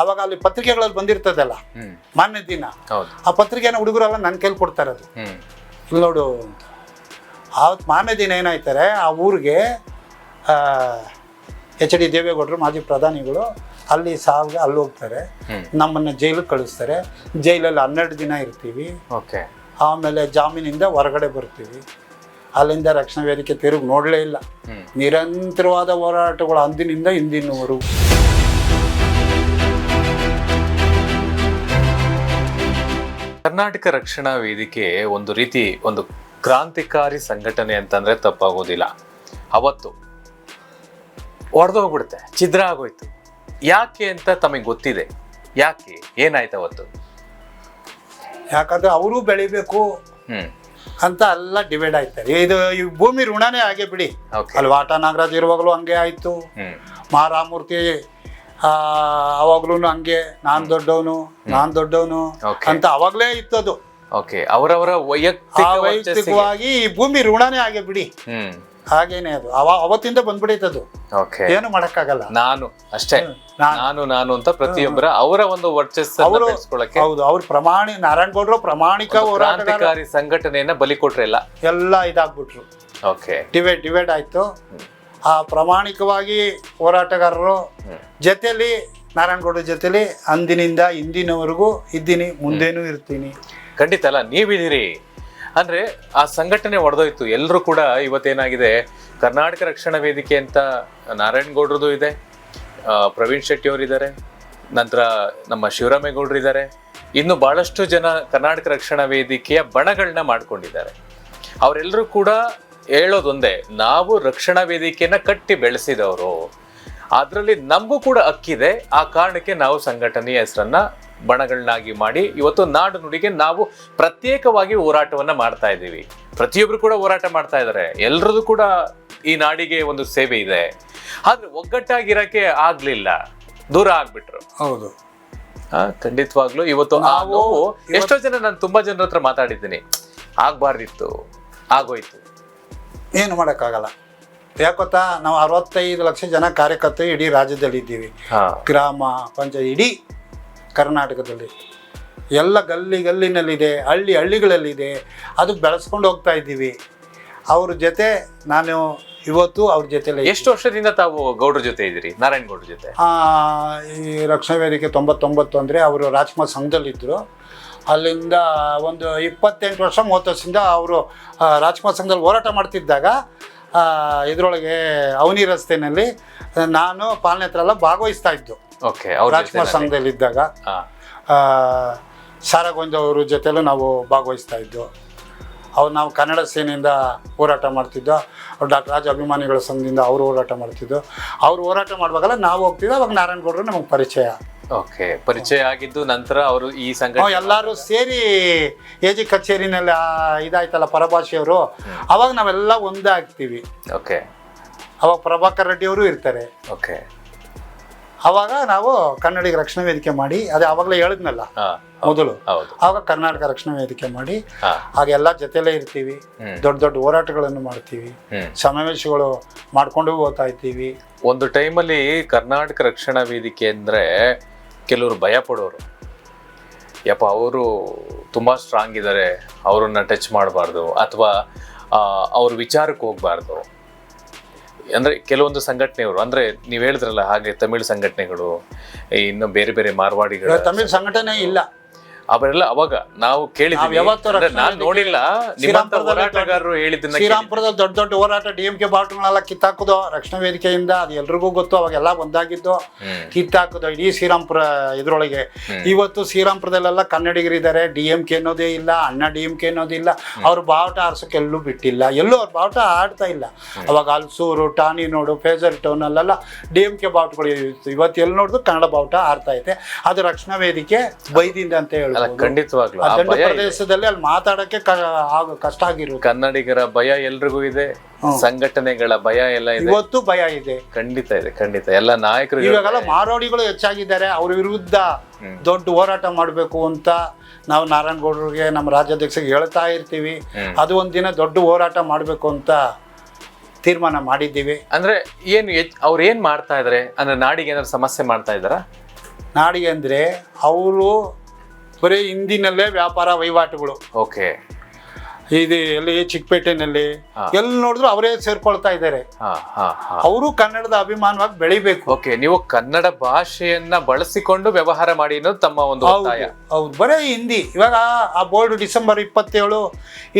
ಅವಾಗ ಅಲ್ಲಿ ಪತ್ರಿಕೆಗಳಲ್ಲಿ ಬಂದಿರ್ತದಲ್ಲ ಮಾನ್ಯ ದಿನ. ಆ ಪತ್ರಿಕೆನ ಹುಡುಗರೆಲ್ಲ ನನ್ನ ಕೈಲಿ ಕೊಡ್ತಾರೆ ಅದು. ಇಲ್ಲಿ ನೋಡು ಅಂತ. ಆವತ್ತು ಮಾನ್ಯ ದಿನ ಏನಾಯ್ತಾರೆ ಆ ಊರಿಗೆ ಎಚ್ ಡಿ ದೇವೇಗೌಡರು ಮಾಜಿ ಪ್ರಧಾನಿಗಳು ಅಲ್ಲಿ ಸಾವಿಗೆ ಅಲ್ಲಿ ಹೋಗ್ತಾರೆ. ನಮ್ಮನ್ನ ನಮ್ಮನ್ನು ಜೈಲಿಗೆ ಕಳಿಸ್ತಾರೆ. ಜೈಲಲ್ಲಿ ಹನ್ನೆರಡು ದಿನ ಇರ್ತೀವಿ. ಓಕೆ ಆಮೇಲೆ ಜಾಮೀನಿಂದ ಹೊರಗಡೆ ಬರ್ತೀವಿ. ಅಲ್ಲಿಂದ ರಕ್ಷಣಾ ವೇದಿಕೆ ತಿರುಗಿ ನೋಡಲೇ ಇಲ್ಲ. ನಿರಂತರವಾದ ಹೋರಾಟಗಳು ಅಂದಿನಿಂದ ಇಂದಿನವರೆಗೂ ಕರ್ನಾಟಕ ರಕ್ಷಣಾ ವೇದಿಕೆ ಒಂದು ರೀತಿ ಒಂದು ಕ್ರಾಂತಿಕಾರಿ ಸಂಘಟನೆ ಅಂತಂದ್ರೆ ತಪ್ಪಾಗೋದಿಲ್ಲ. ಅವತ್ತು ಒಡೆದೋಗ್ಬಿಡುತ್ತೆ ಛಿದ್ರ ಆಗೋಯ್ತು. ಯಾಕೆ ಅಂತ ತಮಗೆ ಗೊತ್ತಿದೆ? ಯಾಕೆ? ಏನಾಯ್ತು ಅವತ್ತು? ಯಾಕಂದ್ರೆ ಅವರು ಬೆಳಿಬೇಕು. ಅಂತ ಎಲ್ಲ ಡಿವೈಡ್ ಆಯ್ತಾರೆ ಇದು ಈ ಭೂಮಿ ಋಣನೇ ಹಾಗೆ ಬಿಡಿ. ಅಲ್ಲಿ ವಾಟ ನಾಗರಾಜ್ ಇರುವಾಗಲೂ ಹಂಗೆ ಆಯಿತು. ಮಹಾರಾಮೂರ್ತಿ ಅವಾಗ್ಲೂ ಹಂಗೆ ನಾನ್ ದೊಡ್ಡವನು ನಾನ್ ದೊಡ್ಡವನು ಅಂತ ಅವಾಗಲೇ ಇತ್ತದು ಅವರವರ ವೈಯಕ್ತಿಕವಾಗಿ ಈ ಭೂಮಿ ಋಣನೇ ಹಾಗೆ ಬಿಡಿ. ಹಾಗೇನೆ ಅದು. ಅವ ಅವತ್ತಿಂದ ಬಂದ್ಬಿಡೈತದು. ಓಕೆ ಏನು ಮಾಡಕ್ಕಾಗಲ್ಲ. ನಾನು ಅಷ್ಟೇ. ನಾನು. ನಾನು ಅಂತ ಪ್ರತಿಯೊಬ್ಬರ ಅವರ ಒಂದು ವರ್ಚಸ್ ಅವರು ಬೆಳೆಸ್ಕೊಳ್ಳಕ್ಕೆ ಹೌದು ಅವ್ರ ಪ್ರಮಾಣಿ ನಾರಾಯಣ ಗೌಡ್ರು ಪ್ರಾಮಾಣಿಕ ಹೋರಾಟಗಾರಿ. ಹೋರಾಟಗಾರ ಸಂಘಟನೆಯನ್ನ ಬಲಿ ಕೊಟ್ರಿಲ್ಲ ಎಲ್ಲ ಇದಾಗ್ಬಿಟ್ರು. ಓಕೆ ಡಿವೈಡ್ ಡಿವೈಡ್ ಆಯ್ತು. ಆ ಪ್ರಾಮಾಣಿಕವಾಗಿ ಹೋರಾಟಗಾರರು ಜೊತೆಲಿ ನಾರಾಯಣಗೌಡ ಜೊತೆಲಿ ಅಂದಿನಿಂದ ಇಂದಿನವರೆಗೂ ಇದ್ದೀನಿ ಮುಂದೇನೂ ಇರ್ತೀನಿ. ಖಂಡಿತ ಅಲ್ಲ ನೀವಿದ್ದೀರಿ. ಅಂದ್ರೆ ಆ ಸಂಘಟನೆ ಒಡೆದೋಯ್ತು. ಎಲ್ಲರೂ ಕೂಡ ಇವತ್ತೇನಾಗಿದೆ, ಕರ್ನಾಟಕ ರಕ್ಷಣಾ ವೇದಿಕೆ ಅಂತ ನಾರಾಯಣ್ ಗೌಡ್ರದ್ದು ಇದೆ ಪ್ರವೀಣ್ ಶೆಟ್ಟಿ ಅವರಿದ್ದಾರೆ, ನಂತರ ನಮ್ಮ ಶಿವರಾಮೇಗೌಡರು ಇದ್ದಾರೆ. ಇನ್ನು ಬಹಳಷ್ಟು ಜನ ಕರ್ನಾಟಕ ರಕ್ಷಣಾ ವೇದಿಕೆಯ ಬಣಗಳನ್ನ ಮಾಡ್ಕೊಂಡಿದ್ದಾರೆ. ಅವರೆಲ್ಲರೂ ಕೂಡ ಹೇಳೋದೊಂದೇ, ನಾವು ರಕ್ಷಣಾ ವೇದಿಕೆಯನ್ನ ಕಟ್ಟಿ ಬೆಳೆಸಿದವರು. ಅದರಲ್ಲಿ ನಮಗೂ ಕೂಡ ಅಕ್ಕಿದೆ. ಆ ಕಾರಣಕ್ಕೆ ನಾವು ಸಂಘಟನೆಯ ಹೆಸರನ್ನ ಬಣಗಳನ್ನಾಗಿ ಮಾಡಿ ಇವತ್ತು ನಾಡು ನುಡಿಗೆ ನಾವು ಪ್ರತ್ಯೇಕವಾಗಿ ಹೋರಾಟವನ್ನ ಮಾಡ್ತಾ ಇದ್ದೀವಿ. ಪ್ರತಿಯೊಬ್ಬರು ಕೂಡ ಹೋರಾಟ ಮಾಡ್ತಾ ಇದ್ದಾರೆ ಎಲ್ರದ್ದು ಕೂಡ ಈ ನಾಡಿಗೆ ಒಂದು ಸೇವೆ ಇದೆ. ಆದ್ರೆ ಒಗ್ಗಟ್ಟಾಗಿರಕ್ಕೆ ಆಗ್ಲಿಲ್ಲ. ದೂರ ಆಗ್ಬಿಟ್ರು. ಹೌದು. ಖಂಡಿತವಾಗ್ಲೂ ಇವತ್ತು ಆ ನೋವು ಎಷ್ಟೋ ಜನ ನಾನು ತುಂಬಾ ಜನರ ಹತ್ರ ಮಾತಾಡಿದ್ದೀನಿ. ಆಗ್ಬಾರ್ದಿತ್ತು. ಆಗೋಯ್ತು. ಏನು ಮಾಡೋಕ್ಕಾಗಲ್ಲ. ಯಾಕೊತ್ತಾ ನಾವು ಅರವತ್ತೈದು ಲಕ್ಷ ಜನ ಕಾರ್ಯಕರ್ತರು ಇಡೀ ರಾಜ್ಯದಲ್ಲಿ ಇದ್ದೀವಿ. ಗ್ರಾಮ ಪಂಚಾಯತ್ ಇಡೀ ಕರ್ನಾಟಕದಲ್ಲಿ. ಎಲ್ಲ ಗಲ್ಲಿ ಗಲ್ಲಿನಲ್ಲಿದೆ ಹಳ್ಳಿ ಹಳ್ಳಿಗಳಲ್ಲಿದೆ. ಅದು ಬೆಳೆಸ್ಕೊಂಡು ಹೋಗ್ತಾ ಇದ್ದೀವಿ. ಅವ್ರ ಜೊತೆ ನಾನು ಇವತ್ತು ಅವ್ರ ಜೊತೆಲೆ ಎಷ್ಟು ವರ್ಷದಿಂದ ತಾವು ಗೌಡ್ರ ಜೊತೆ ಇದ್ದೀರಿ? ನಾರಾಯಣ ಗೌಡ್ರ ಜೊತೆ? ಈ ರಕ್ಷಣಾ ವೇದಿಕೆ ತೊಂಬತ್ತೊಂಬತ್ತು ಅಂದರೆ ಅವರು ರಾಜ್ಕುಮಾರ್ ಸಂಘದಲ್ಲಿದ್ದರು ಅಲ್ಲಿಂದ ಒಂದು ಇಪ್ಪತ್ತೆಂಟು ವರ್ಷ ಮೂವತ್ತು ವರ್ಷದಿಂದ ಅವರು ರಾಜ್ಕುಮಾರ್ ಸಂಘದಲ್ಲಿ ಹೋರಾಟ ಮಾಡ್ತಿದ್ದಾಗ ಇದರೊಳಗೆ ಅವನಿ ರಸ್ತೆನಲ್ಲಿ ನಾನು ಪಾಲನೆ ಹತ್ರ ಎಲ್ಲ ಭಾಗವಹಿಸ್ತಾ ಇದ್ದು. ಓಕೆ ಅವ್ರ ರಾಜ್ಕುಮಾರ್ ಸಂಘದಲ್ಲಿ ಇದ್ದಾಗ. ಆ, ಸಾರಾ ಗೋವಿಂದ ಅವ್ರ ಜೊತೆಲೂ ನಾವು ಭಾಗವಹಿಸ್ತಾ ಇದ್ದು. ಅವ್ರು ನಾವು ಕನ್ನಡ ಸೇನೆಯಿಂದ ಹೋರಾಟ ಮಾಡ್ತಿದ್ದೋ. ಅವ್ರು ಡಾಕ್ಟರ್ ರಾಜ ಅಭಿಮಾನಿಗಳ ಸಂಘದಿಂದ ಅವರು ಹೋರಾಟ ಮಾಡ್ತಿದ್ದೋ. ಅವ್ರು ಹೋರಾಟ ಮಾಡುವಾಗಲ್ಲ ನಾವು ಹೋಗ್ತಿದ್ದೋ ಅವಾಗ ನಾರಾಯಣಗೌಡರು ನಮಗೆ ಪರಿಚಯ. ಓಕೆ ಪರಿಚಯ ಆಗಿದ್ದು ನಂತರ ಅವರು ಈ ಸಂಘ ಸಂಘಟನೆ ಎಲ್ಲರೂ ಸೇರಿ ಎ ಜಿ ಕಚೇರಿನಲ್ಲಿ ಆ, ಇದಾಯ್ತಲ್ಲ ಪರಭಾಷೆಯವರು. ಅವಾಗ ನಾವೆಲ್ಲ ಒಂದಾಗ್ತೀವಿ ಓಕೆ. ಅವಾಗ ಪ್ರಭಾಕರ್ ರೆಡ್ಡಿ ಅವರು ಇರ್ತಾರೆ. ಓಕೆ. ಅವಾಗ ನಾವು ಕನ್ನಡಿಗ ರಕ್ಷಣಾ ವೇದಿಕೆ ಮಾಡಿ ಅದೇ ಅವಾಗಲೇ ಹೇಳಿದ್ನಲ್ಲ ಮೊದಲು. ಹೌದು. ಆವಾಗ ಕರ್ನಾಟಕ ರಕ್ಷಣಾ ವೇದಿಕೆ ಮಾಡಿ ಹಾಗೆ ಆಗ ಎಲ್ಲ ಜೊತೆಲೇ ಇರ್ತೀವಿ. ದೊಡ್ಡ ದೊಡ್ಡ ಹೋರಾಟಗಳನ್ನು ಮಾಡ್ತೀವಿ. ಸಮಾವೇಶಗಳು ಮಾಡ್ಕೊಂಡು ಹೋಗ್ತಾ ಇರ್ತೀವಿ. ಒಂದು ಟೈಮಲ್ಲಿ ಕರ್ನಾಟಕ ರಕ್ಷಣಾ ವೇದಿಕೆ ಅಂದರೆ ಕೆಲವರು ಭಯ ಪಡೋರು. ಯಪ್ಪ, ಅವರು ತುಂಬ ಸ್ಟ್ರಾಂಗ್ ಇದ್ದಾರೆ ಅವರನ್ನು ಟಚ್ ಮಾಡಬಾರ್ದು ಅಥವಾ ಅವ್ರ ವಿಚಾರಕ್ಕೆ ಹೋಗಬಾರ್ದು. ಅಂದರೆ ಕೆಲವೊಂದು ಸಂಘಟನೆಯವರು, ಅಂದರೆ ನೀವು ಹೇಳಿದ್ರಲ್ಲ ಹಾಗೆ ತಮಿಳು ಸಂಘಟನೆಗಳು, ಇನ್ನು ಬೇರೆ ಬೇರೆ ಮಾರ್ವಾಡಿಗಳು ತಮಿಳು ಸಂಘಟನೆ ಇಲ್ಲ. ಅವರೆಲ್ಲ ಅವಾಗ ನಾವು ಕೇಳಿದ್ವಿ. ನಾನು ನೋಡಿಲ್ಲ ನಿಮ್ಮಂತ ಹೋರಾಟಗಾರರು ಹೇಳಿದ್ದನ್ನ ಶ್ರೀರಾಮ್ಪುರದಲ್ಲಿ ದೊಡ್ಡ ದೊಡ್ಡ ಹೋರಾಟ ಡಿ ಎಂ ಕೆ ಬಾಟ್ಗಳನ್ನೆಲ್ಲ ಕಿತ್ತಾಕುದು ರಕ್ಷಣಾ ವೇದಿಕೆಯಿಂದ ಅದು ಎಲ್ರಿಗೂ ಗೊತ್ತು ಅವಾಗೆಲ್ಲ ಒಂದಾಗಿದ್ದು ಕಿತ್ತಾಕುದು ಇಡೀ ಶ್ರೀರಾಮ್ಪುರ ಇದ್ರೊಳಗೆ ಇವತ್ತು ಶ್ರೀರಾಮ್ಪುರದಲ್ಲೆಲ್ಲ ಕನ್ನಡಿಗರಿದ್ದಾರೆ ಡಿ ಎಂ ಕೆ ಅನ್ನೋದೇ ಇಲ್ಲ ಅಣ್ಣ ಡಿ ಎಂ ಕೆ ಅನ್ನೋದಿಲ್ಲ ಅವ್ರ ಬಾವುಟ ಆರ್ಸೋಕೆ ಎಲ್ಲೂ ಬಿಟ್ಟಿಲ್ಲ. ಎಲ್ಲೂ ಅವ್ರ ಬಾವುಟ ಆಡ್ತಾ ಇಲ್ಲ. ಅವಾಗ ಅಲ್ಸೂರು ಟಾನಿನೋಡು ಫೇಜರ್ ಟೌನ್ ಅಲ್ಲೆಲ್ಲ ಡಿ ಎಂ ಕೆ ಬಾವುಟಗಳು ಇವತ್ತು ಎಲ್ಲಿ ನೋಡಿದ್ರು ಕನ್ನಡ ಬಾವುಟ ಆಡ್ತಾ ಇದೆ ಅದು ರಕ್ಷಣಾ ವೇದಿಕೆ ಬೈದಿಂದ ಅಂತ ಹೇಳ್ಬೋದು ಖಂಡಿತವಾಗ್ಲು. ಆ ಭಯ ಇದೆ. ಪ್ರದೇಶದಲ್ಲಿ ಅಲ್ಲಿ ಮಾತಾಡಕ್ಕೆ ಕ- ಆಗ ಕಷ್ಟ ಆಗಿರುತ್ತೆ ಕನ್ನಡಿಗರ ಭಯ ಎಲ್ರಿಗೂ ಇದೆ ಸಂಘಟನೆಗಳ ಭಯ ಎಲ್ಲ ಇದೆ. ಇವತ್ತು ಭಯ ಇದೆ. ಖಂಡಿತ ಇದೆ ಖಂಡಿತ. ಎಲ್ಲ ನಾಯಕರು ಇವಾಗೆಲ್ಲ ಮಾರೋಡಿಗಳು ಹೆಚ್ಚಾಗಿದ್ದಾರೆ. ಅವ್ರ ವಿರುದ್ಧ ದೊಡ್ಡ ಹೋರಾಟ ಮಾಡಬೇಕು ಅಂತ ನಾವು ನಾರಾಯಣಗೌಡರಿಗೆ ನಮ್ಮ ರಾಜ್ಯಾಧ್ಯಕ್ಷರಿಗೆ ಹೇಳ್ತಾ ಇರ್ತೀವಿ. ಅದು ಒಂದಿನ ದೊಡ್ಡ ಹೋರಾಟ ಮಾಡಬೇಕು ಅಂತ ತೀರ್ಮಾನ ಮಾಡಿದ್ದೀವಿ. ಅಂದ್ರೆ ಏನು ಹೆಚ್- ಅವ್ರು ಏನ್ ಮಾಡ್ತಾ ಇದಾರೆ? ಅಂದ್ರೆ ನಾಡಿಗೆ ಏನಾದ್ರು ಸಮಸ್ಯೆ ಮಾಡ್ತಾ ಇದಾರಾ ನಾಡಿಗೆ ಅಂದರೆ ಅವರು ಬರೀ ಹಿಂದಿನಲ್ಲೇ ವ್ಯಾಪಾರ ವಹಿವಾಟುಗಳು. ಓಕೆ ಇದು ಎಲ್ಲಿ ಚಿಕ್ಕಪೇಟೆನಲ್ಲಿ. ಎಲ್ಲಿ ನೋಡಿದ್ರು ಅವರೇ ಸೇರ್ಕೊಳ್ತಾ ಇದ್ದಾರೆ. ಅವರು ಕನ್ನಡದ ಅಭಿಮಾನವಾಗಿ ಬೆಳಿಬೇಕು. ಓಕೆ ನೀವು ಕನ್ನಡ ಭಾಷೆಯನ್ನ ಬಳಸಿಕೊಂಡು ವ್ಯವಹಾರ ಮಾಡಿ ಅನ್ನೋದು ತಮ್ಮ ಒಂದು ಹೌದು ಬರೀ ಹಿಂದಿ. ಇವಾಗ ಆ ಬೋರ್ಡ್ ಡಿಸೆಂಬರ್ ಇಪ್ಪತ್ತೇಳು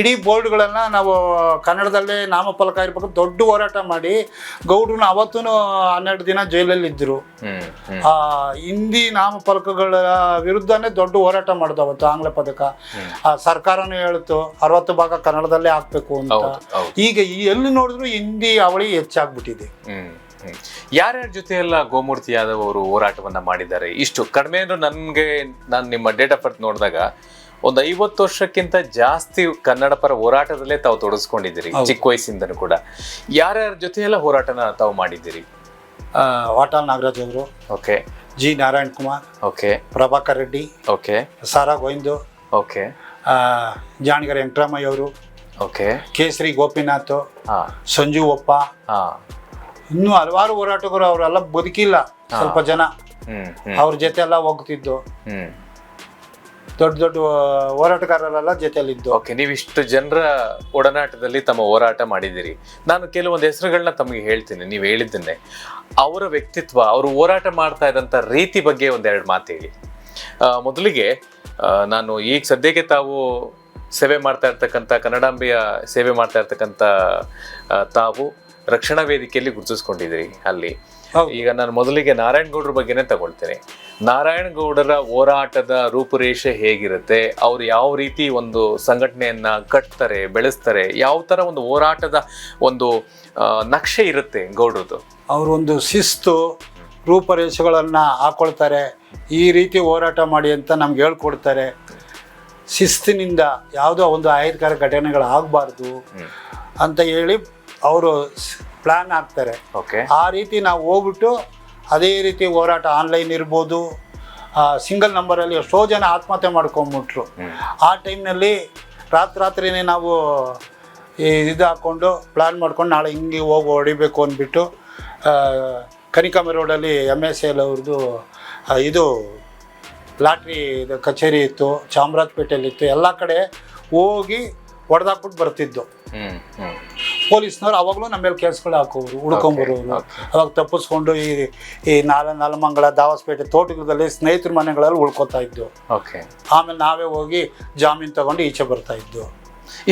ಇಡೀ ಬೋರ್ಡ್ಗಳನ್ನ ನಾವು ಕನ್ನಡದಲ್ಲೇ ನಾಮಫಲಕ ಇರ್ಬೇಕು ದೊಡ್ಡ ಹೋರಾಟ ಮಾಡಿ ಗೌಡ್ರನ್ನ ಅವತ್ತೂ ಹನ್ನೆರಡು ದಿನ ಜೈಲಲ್ಲಿ ಹ್ಮ್ ಆ ಹಿಂದಿ ನಾಮಫಲಕಗಳ ವಿರುದ್ಧನೇ ದೊಡ್ಡ ಹೋರಾಟ ಮಾಡ್ದು ಅವತ್ತು ಆಂಗ್ಲ ಪದಕ. ಆ ಸರ್ಕಾರನೂ ಹೇಳ್ತು ಅರವತ್ತು ಭಾಗ ಕನ್ನಡದಲ್ಲೇ ಹಾಕ್ಬೇಕು ಅಂತ. ಈಗ ಈ ಎಲ್ಲಿ ನೋಡಿದ್ರು ಹಿಂದಿ ಅವಳಿ ಹೆಚ್ಚಾಗ್ಬಿಟ್ಟಿದೆ. ಯಾರ್ಯಾರ ಜೊತೆ ಎಲ್ಲ ಗೋಮೂರ್ತಿ ಯಾದವ್ ಅವರು ಹೋರಾಟವನ್ನ ಮಾಡಿದ್ದಾರೆ? ಇಷ್ಟು ಕಡಿಮೆ ಅಂದ್ರೆ ನನ್ಗೆ ನಾನು ನಿಮ್ಮ ಡೇಟ್ ಆಫ್ ಬರ್ತ್ ನೋಡಿದಾಗ ಒಂದು ಐವತ್ತು ವರ್ಷಕ್ಕಿಂತ ಜಾಸ್ತಿ ಕನ್ನಡ ಪರ ಹೋರಾಟದಲ್ಲೇ ತಾವು ತೊಡಗಿಸ್ಕೊಂಡಿದ್ದೀರಿ ಚಿಕ್ಕ ವಯಸ್ಸಿಂದನೂ ಕೂಡ. ಯಾರ್ಯಾರ ಜೊತೆ ಎಲ್ಲ ಹೋರಾಟನ ತಾವು ಮಾಡಿದ್ದೀರಿ? ವಾಟಾಲ್ ನಾಗರಾಜ್ ಅವರು okay. G Narayan Kumar okay. Prabhakar Reddy okay. Sara Govindu okay. Jaanagere Venkataramaiah ಅವರು ಓಕೆ. ಕೇಸರಿ ಗೋಪಿನಾಥ್ ಹಾ. ಸಂಜು ಒಪ್ಪ ಹಾ. ಇನ್ನೂ ಹಲವಾರು ಹೋರಾಟಗಾರರು ಅವರೆಲ್ಲ ಬದುಕಿಲ್ಲ ಸ್ವಲ್ಪ ಜನ. ಅವ್ರ ಜೊತೆ ಎಲ್ಲ ಹೋಗ್ತಿದ್ದು ದೊಡ್ಡ ದೊಡ್ಡ ಹೋರಾಟಗಾರರೆಲ್ಲ ಜೊತೆಯಲ್ಲಿದ್ದು. ಓಕೆ ನೀವು ಇಷ್ಟು ಜನರ ಒಡನಾಟದಲ್ಲಿ ತಮ್ಮ ಹೋರಾಟ ಮಾಡಿದ್ದೀರಿ. ನಾನು ಕೆಲವೊಂದು ಹೆಸರುಗಳನ್ನ ತಮಗೆ ಹೇಳ್ತೀನಿ ನೀವು ಹೇಳಿದ್ದನ್ನೇ. ಅವರ ವ್ಯಕ್ತಿತ್ವ ಅವರು ಹೋರಾಟ ಮಾಡ್ತಾ ಇದ್ದಂಥ ರೀತಿ ಬಗ್ಗೆ ಒಂದೆರಡು ಮಾತು ಹೇಳಿ. ಮೊದಲಿಗೆ ನಾನು ಈಗ ಸದ್ಯಕ್ಕೆ ತಾವು ಸೇವೆ ಮಾಡ್ತಾ ಇರ್ತಕ್ಕಂಥ ಕನ್ನಡಾಂಬೆಯ ಸೇವೆ ಮಾಡ್ತಾ ಇರ್ತಕ್ಕಂಥ ತಾವು ರಕ್ಷಣಾ ವೇದಿಕೆಯಲ್ಲಿ ಗುರುತಿಸ್ಕೊಂಡಿದ್ದೀರಿ ಅಲ್ಲಿ. ಈಗ ನಾನು ಮೊದಲಿಗೆ ನಾರಾಯಣಗೌಡರ ಬಗ್ಗೆನೇ ತಗೊಳ್ತೇನೆ. ನಾರಾಯಣಗೌಡರ ಹೋರಾಟದ ರೂಪುರೇಷೆ ಹೇಗಿರುತ್ತೆ? ಅವ್ರು ಯಾವ ರೀತಿ ಒಂದು ಸಂಘಟನೆಯನ್ನ ಕಟ್ತಾರೆ ಬೆಳೆಸ್ತಾರೆ ಯಾವ ಥರ ಒಂದು ಹೋರಾಟದ ಒಂದು ನಕ್ಷೆ ಇರುತ್ತೆ ಗೌಡ್ರದ್ದು? ಅವರು ಒಂದು ಶಿಸ್ತು ರೂಪರೇಷೆಗಳನ್ನು ಹಾಕೊಳ್ತಾರೆ. ಈ ರೀತಿ ಹೋರಾಟ ಮಾಡಿ ಅಂತ ನಮ್ಗೆ ಹೇಳ್ಕೊಡ್ತಾರೆ. ಶಿಸ್ತಿನಿಂದ ಯಾವುದೋ ಒಂದು ಅಹಿತಕರ ಘಟನೆಗಳು ಆಗಬಾರ್ದು ಅಂತ ಹೇಳಿ ಅವರು ಪ್ಲ್ಯಾನ್ ಹಾಕ್ತಾರೆ. ಓಕೆ ಆ ರೀತಿ ನಾವು ಹೋಗ್ಬಿಟ್ಟು ಅದೇ ರೀತಿ ಹೋರಾಟ ಆನ್ಲೈನ್ ಇರ್ಬೋದು. ಸಿಂಗಲ್ ನಂಬರಲ್ಲಿ ಎಷ್ಟೋ ಜನ ಆತ್ಮಹತ್ಯೆ ಮಾಡ್ಕೊಂಬಿಟ್ರು. ಆ ಟೈಮ್ನಲ್ಲಿ ರಾತ್ರಿ ರಾತ್ರಿನೇ ನಾವು ಇದು ಹಾಕ್ಕೊಂಡು ಪ್ಲ್ಯಾನ್ ಮಾಡ್ಕೊಂಡು ನಾಳೆ ಹಿಂಗೆ ಹೋಗಿ ಹೊಡಿಬೇಕು ಅಂದ್ಬಿಟ್ಟು ಕನಿಕಾಂಬ ರೋಡಲ್ಲಿ ಎಂ ಎಸ್ ಎಲ್ ಅವ್ರದ್ದು ಇದು ಲಾಟ್ರಿ ಇದು ಕಚೇರಿ ಇತ್ತು ಚಾಮರಾಜಪೇಟೆಯಲ್ಲಿತ್ತು ಎಲ್ಲ ಕಡೆ ಹೋಗಿ ಹೊಡೆದಾಕ್ಬಿಟ್ಟು ಬರ್ತಿದ್ದು. ಪೊಲೀಸ್ನವ್ರು ಅವಾಗಲೂ ನಮ್ಮ ಮೇಲೆ ಕೇಸ್ಗಳು ಹಾಕೋರು ಹುಡ್ಕೊಂಬರೋರು. ಅವಾಗ ತಪ್ಪಿಸ್ಕೊಂಡು ಈ ಈ ನಾಲ ನಾಲಮಂಗಲ ದಾವಸ್ಪೇಟೆ ತೋಟಗಳಲ್ಲಿ ಸ್ನೇಹಿತರ ಮನೆಗಳಲ್ಲಿ ಉಳ್ಕೊತಾ ಇದ್ದು. ಓಕೆ ಆಮೇಲೆ ನಾವೇ ಹೋಗಿ ಜಾಮೀನು ತಗೊಂಡು ಈಚೆ ಬರ್ತಾ ಇದ್ದು.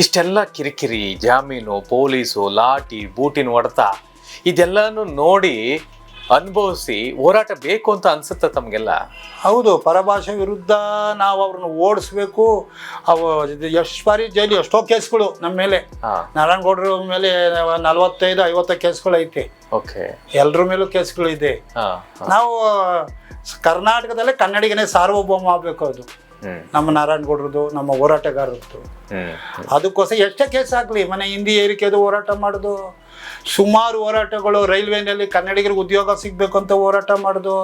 ಇಷ್ಟೆಲ್ಲ ಕಿರಿಕಿರಿ ಜಾಮೀನು ಪೊಲೀಸು ಲಾಠಿ ಬೂಟಿನ ಹೊಡೆತ ಇದೆಲ್ಲನೂ ನೋಡಿ ಅನುಭವಿಸಿ ಹೋರಾಟ ಬೇಕು ಅಂತ ಅನ್ಸುತ್ತೆ ತಮಗೆಲ್ಲ? ಹೌದು ಪರಭಾಷೆ ವಿರುದ್ಧ ನಾವು ಅವ್ರನ್ನ ಓಡಿಸ್ಬೇಕು. ಅವು ಎಷ್ಟು ಬಾರಿ ಜೈಲು ಎಷ್ಟೋ ಕೇಸ್ಗಳು ನಮ್ಮ ಮೇಲೆ. ನಾರಾಯಣಗೌಡರ ಮೇಲೆ ನಲವತ್ತೈದು ಐವತ್ತು ಕೇಸ್ಗಳು ಐತೆ. ಓಕೆ. ಎಲ್ಲರ ಮೇಲೂ ಕೇಸ್ಗಳು ಇದೆ. ನಾವು ಕರ್ನಾಟಕದಲ್ಲೇ ಕನ್ನಡಿಗನೇ ಸಾರ್ವಭೌಮ ಆಗಬೇಕು ಅದು. ನಮ್ಮ ನಾರಾಯಣಗೌಡ್ರದ್ದು ನಮ್ಮ ಹೋರಾಟಗಾರರದ್ದು. ಅದಕ್ಕೋಸ್ಕರ ಎಷ್ಟೇ ಕೇಸ್ ಆಗಲಿ ಮನೆ ಹಿಂದಿ ಏರಿಕೆದು ಹೋರಾಟ ಮಾಡೋದು ಸುಮಾರು ಹೋರಾಟಗಳು ರೈಲ್ವೆನಲ್ಲಿ ಕನ್ನಡಿಗರಿಗೆ ಉದ್ಯೋಗ ಸಿಗಬೇಕು ಅಂತ ಹೋರಾಟ ಮಾಡೋದು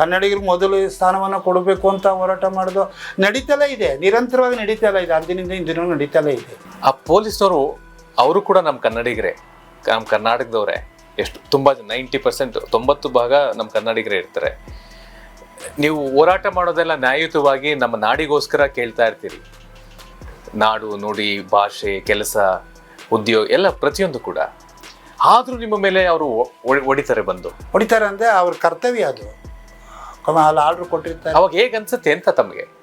ಕನ್ನಡಿಗರಿಗೆ ಮೊದಲು ಸ್ಥಾನವನ್ನು ಕೊಡಬೇಕು ಅಂತ ಹೋರಾಟ ಮಾಡೋದು ನಡೀತಲೇ ಇದೆ ನಿರಂತರವಾಗಿ ನಡೀತಲೇ ಇದೆ ಅಂದಿನಿಂದ ಇಂದಿನೂ ನಡೀತಲೇ ಇದೆ. ಆ ಪೊಲೀಸ್ನವರು ಅವರು ಕೂಡ ನಮ್ಮ ಕನ್ನಡಿಗರೇ ನಮ್ಮ ಕರ್ನಾಟಕದವರೇ. ಎಷ್ಟು ತುಂಬ ನೈಂಟಿ ಪರ್ಸೆಂಟ್ ತೊಂಬತ್ತು ಭಾಗ ನಮ್ಮ ಕನ್ನಡಿಗರೇ ಇರ್ತಾರೆ. ನೀವು ಹೋರಾಟ ಮಾಡೋದೆಲ್ಲ ನ್ಯಾಯಯುತವಾಗಿ ನಮ್ಮ ನಾಡಿಗೋಸ್ಕರ ಕೇಳ್ತಾ ಇರ್ತೀರಿ. ನಾಡು ನುಡಿ ಭಾಷೆ ಕೆಲಸ ಉದ್ಯೋಗ ಎಲ್ಲ ಪ್ರತಿಯೊಂದು ಕೂಡ. ಆದರೂ ನಿಮ್ಮ ಮೇಲೆ ಅವರು ಹೊಡಿತಾರೆ ಬಂದು. ಹೊಡಿತಾರೆ ಅಂದರೆ ಅವ್ರ ಕರ್ತವ್ಯ ಅದು. ಅಲ್ಲಿ ಆರ್ಡ್ರ್ ಕೊಟ್ಟಿರ್ತಾರೆ. ಅವಾಗ ಹೇಗೆ ಅನ್ಸುತ್ತೆ ಅಂತ ತಮಗೆ?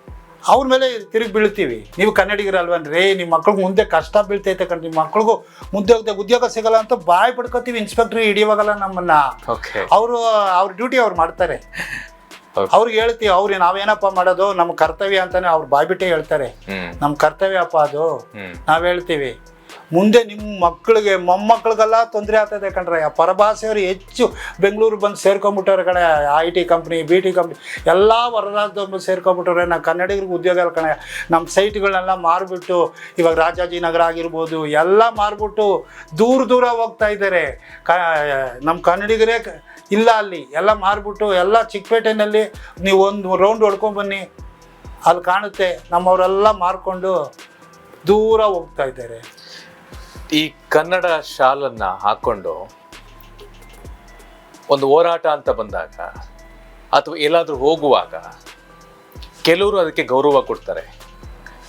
ಅವ್ರ ಮೇಲೆ ತಿರುಗಿ ಬೀಳ್ತೀವಿ. ನೀವು ಕನ್ನಡಿಗರಲ್ವನ್ರಿ? ನಿಮ್ಮ ಮಕ್ಳಿಗೆ ಮುಂದೆ ಕಷ್ಟ ಬೀಳ್ತೈತೆ ಕಣ್ ನಿಮ್ಮ ಮಕ್ಳಿಗೂ ಮುಂದೆ ಉದ್ಯೋಗ- ಉದ್ಯೋಗ ಸಿಗಲ್ಲ ಅಂತ ಬಾಯ್ ಪಡ್ಕೋತೀವಿ ಇನ್ಸ್ಪೆಕ್ಟ್ರಿ ಹಿಡಿಯುವಾಗಲ್ಲ ನಮ್ಮನ್ನ. ಓಕೆ ಅವರು ಅವ್ರ ಡ್ಯೂಟಿ ಅವ್ರು ಮಾಡ್ತಾರೆ. ಅವ್ರಿಗೆ ಹೇಳ್ತೀವಿ ಅವ್ರು ನಾವೇನಪ್ಪ ಮಾಡೋದು? ನಮ್ಮ ಕರ್ತವ್ಯ ಅಂತಾನೆ ಅವ್ರು ಬಾಯ್ಬಿಟ್ಟೆ ಹೇಳ್ತಾರೆ. ನಮ್ ಕರ್ತವ್ಯಪ್ಪ ಅದು. ನಾವು ಹೇಳ್ತೀವಿ ಮುಂದೆ ನಿಮ್ಮ ಮಕ್ಕಳಿಗೆ, ಮೊಮ್ಮಕ್ಕಳಿಗೆಲ್ಲ ತೊಂದರೆ ಆಗ್ತದೆ ಕಣ್ರೆ. ಆ ಪರಭಾಷೆಯವರು ಹೆಚ್ಚು ಬೆಂಗಳೂರು ಬಂದು ಸೇರ್ಕೊಂಬಿಟ್ಟವ್ರೆ ಕಣೆ. I T company B T company ಎಲ್ಲ ಹೊರರಾಜ್ಯದವ್ರು ಸೇರ್ಕೊಂಬಿಟ್ಟವ್ರೆ. ನಾವು ಕನ್ನಡಿಗರಿಗೆ ಉದ್ಯೋಗ ಅಲ್ಲ ಕಣೆ. ನಮ್ಮ ಸೈಟ್ಗಳನ್ನೆಲ್ಲ ಮಾರಿಬಿಟ್ಟು, ಇವಾಗ ರಾಜಾಜಿನಗರ ಆಗಿರ್ಬೋದು, ಎಲ್ಲ ಮಾರಿಬಿಟ್ಟು ದೂರ ದೂರ ಹೋಗ್ತಾ ಇದ್ದಾರೆ. ಕ ನಮ್ಮ ಕನ್ನಡಿಗರೇ ಇಲ್ಲ ಅಲ್ಲಿ. ಎಲ್ಲ ಮಾರಿಬಿಟ್ಟು, ಎಲ್ಲ ಚಿಕ್ಕಪೇಟೆಯಲ್ಲಿ ನೀವು ಒಂದು ರೌಂಡ್ ಹೊಡ್ಕೊಂಬನ್ನಿ ಅಲ್ಲಿ ಕಾಣುತ್ತೆ. ನಮ್ಮವರೆಲ್ಲ ಮಾರ್ಕೊಂಡು ದೂರ ಹೋಗ್ತಾ ಇದ್ದಾರೆ. ಈ ಕನ್ನಡ ಶಾಲನ್ನ ಹಾಕ್ಕೊಂಡು ಒಂದು ಹೋರಾಟ ಅಂತ ಬಂದಾಗ ಅಥವಾ ಎಲ್ಲಾದರೂ ಹೋಗುವಾಗ ಕೆಲವರು ಅದಕ್ಕೆ ಗೌರವ ಕೊಡ್ತಾರೆ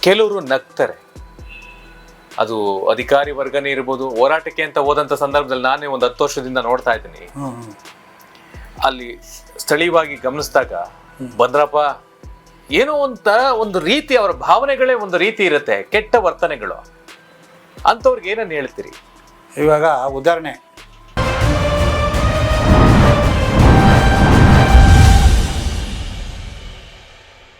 ಕೆಲವರು ನಗ್ತಾರೆ. ಅದು ಅಧಿಕಾರಿ ವರ್ಗನೇ ಇರ್ಬೋದು ಹೋರಾಟಕ್ಕೆ ಅಂತ ಹೋದಂಥ ಸಂದರ್ಭದಲ್ಲಿ ನಾನೇ ಒಂದು ಹತ್ತು ವರ್ಷದಿಂದ ನೋಡ್ತಾ ಇದ್ದೀನಿ. ಅಲ್ಲಿ ಸ್ಥಳೀಯವಾಗಿ ಗಮನಿಸಿದಾಗ ಬಂದ್ರಪ್ಪ ಏನೋ ಅಂತ ಒಂದು ರೀತಿ ಅವರ ಭಾವನೆಗಳೇ ಒಂದು ರೀತಿ ಇರುತ್ತೆ ಕೆಟ್ಟ ವರ್ತನೆಗಳು. ಅಂಥವ್ರಿಗೆ ಏನನ್ನ ಹೇಳ್ತೀರಿ? ಇವಾಗ ಉದಾಹರಣೆ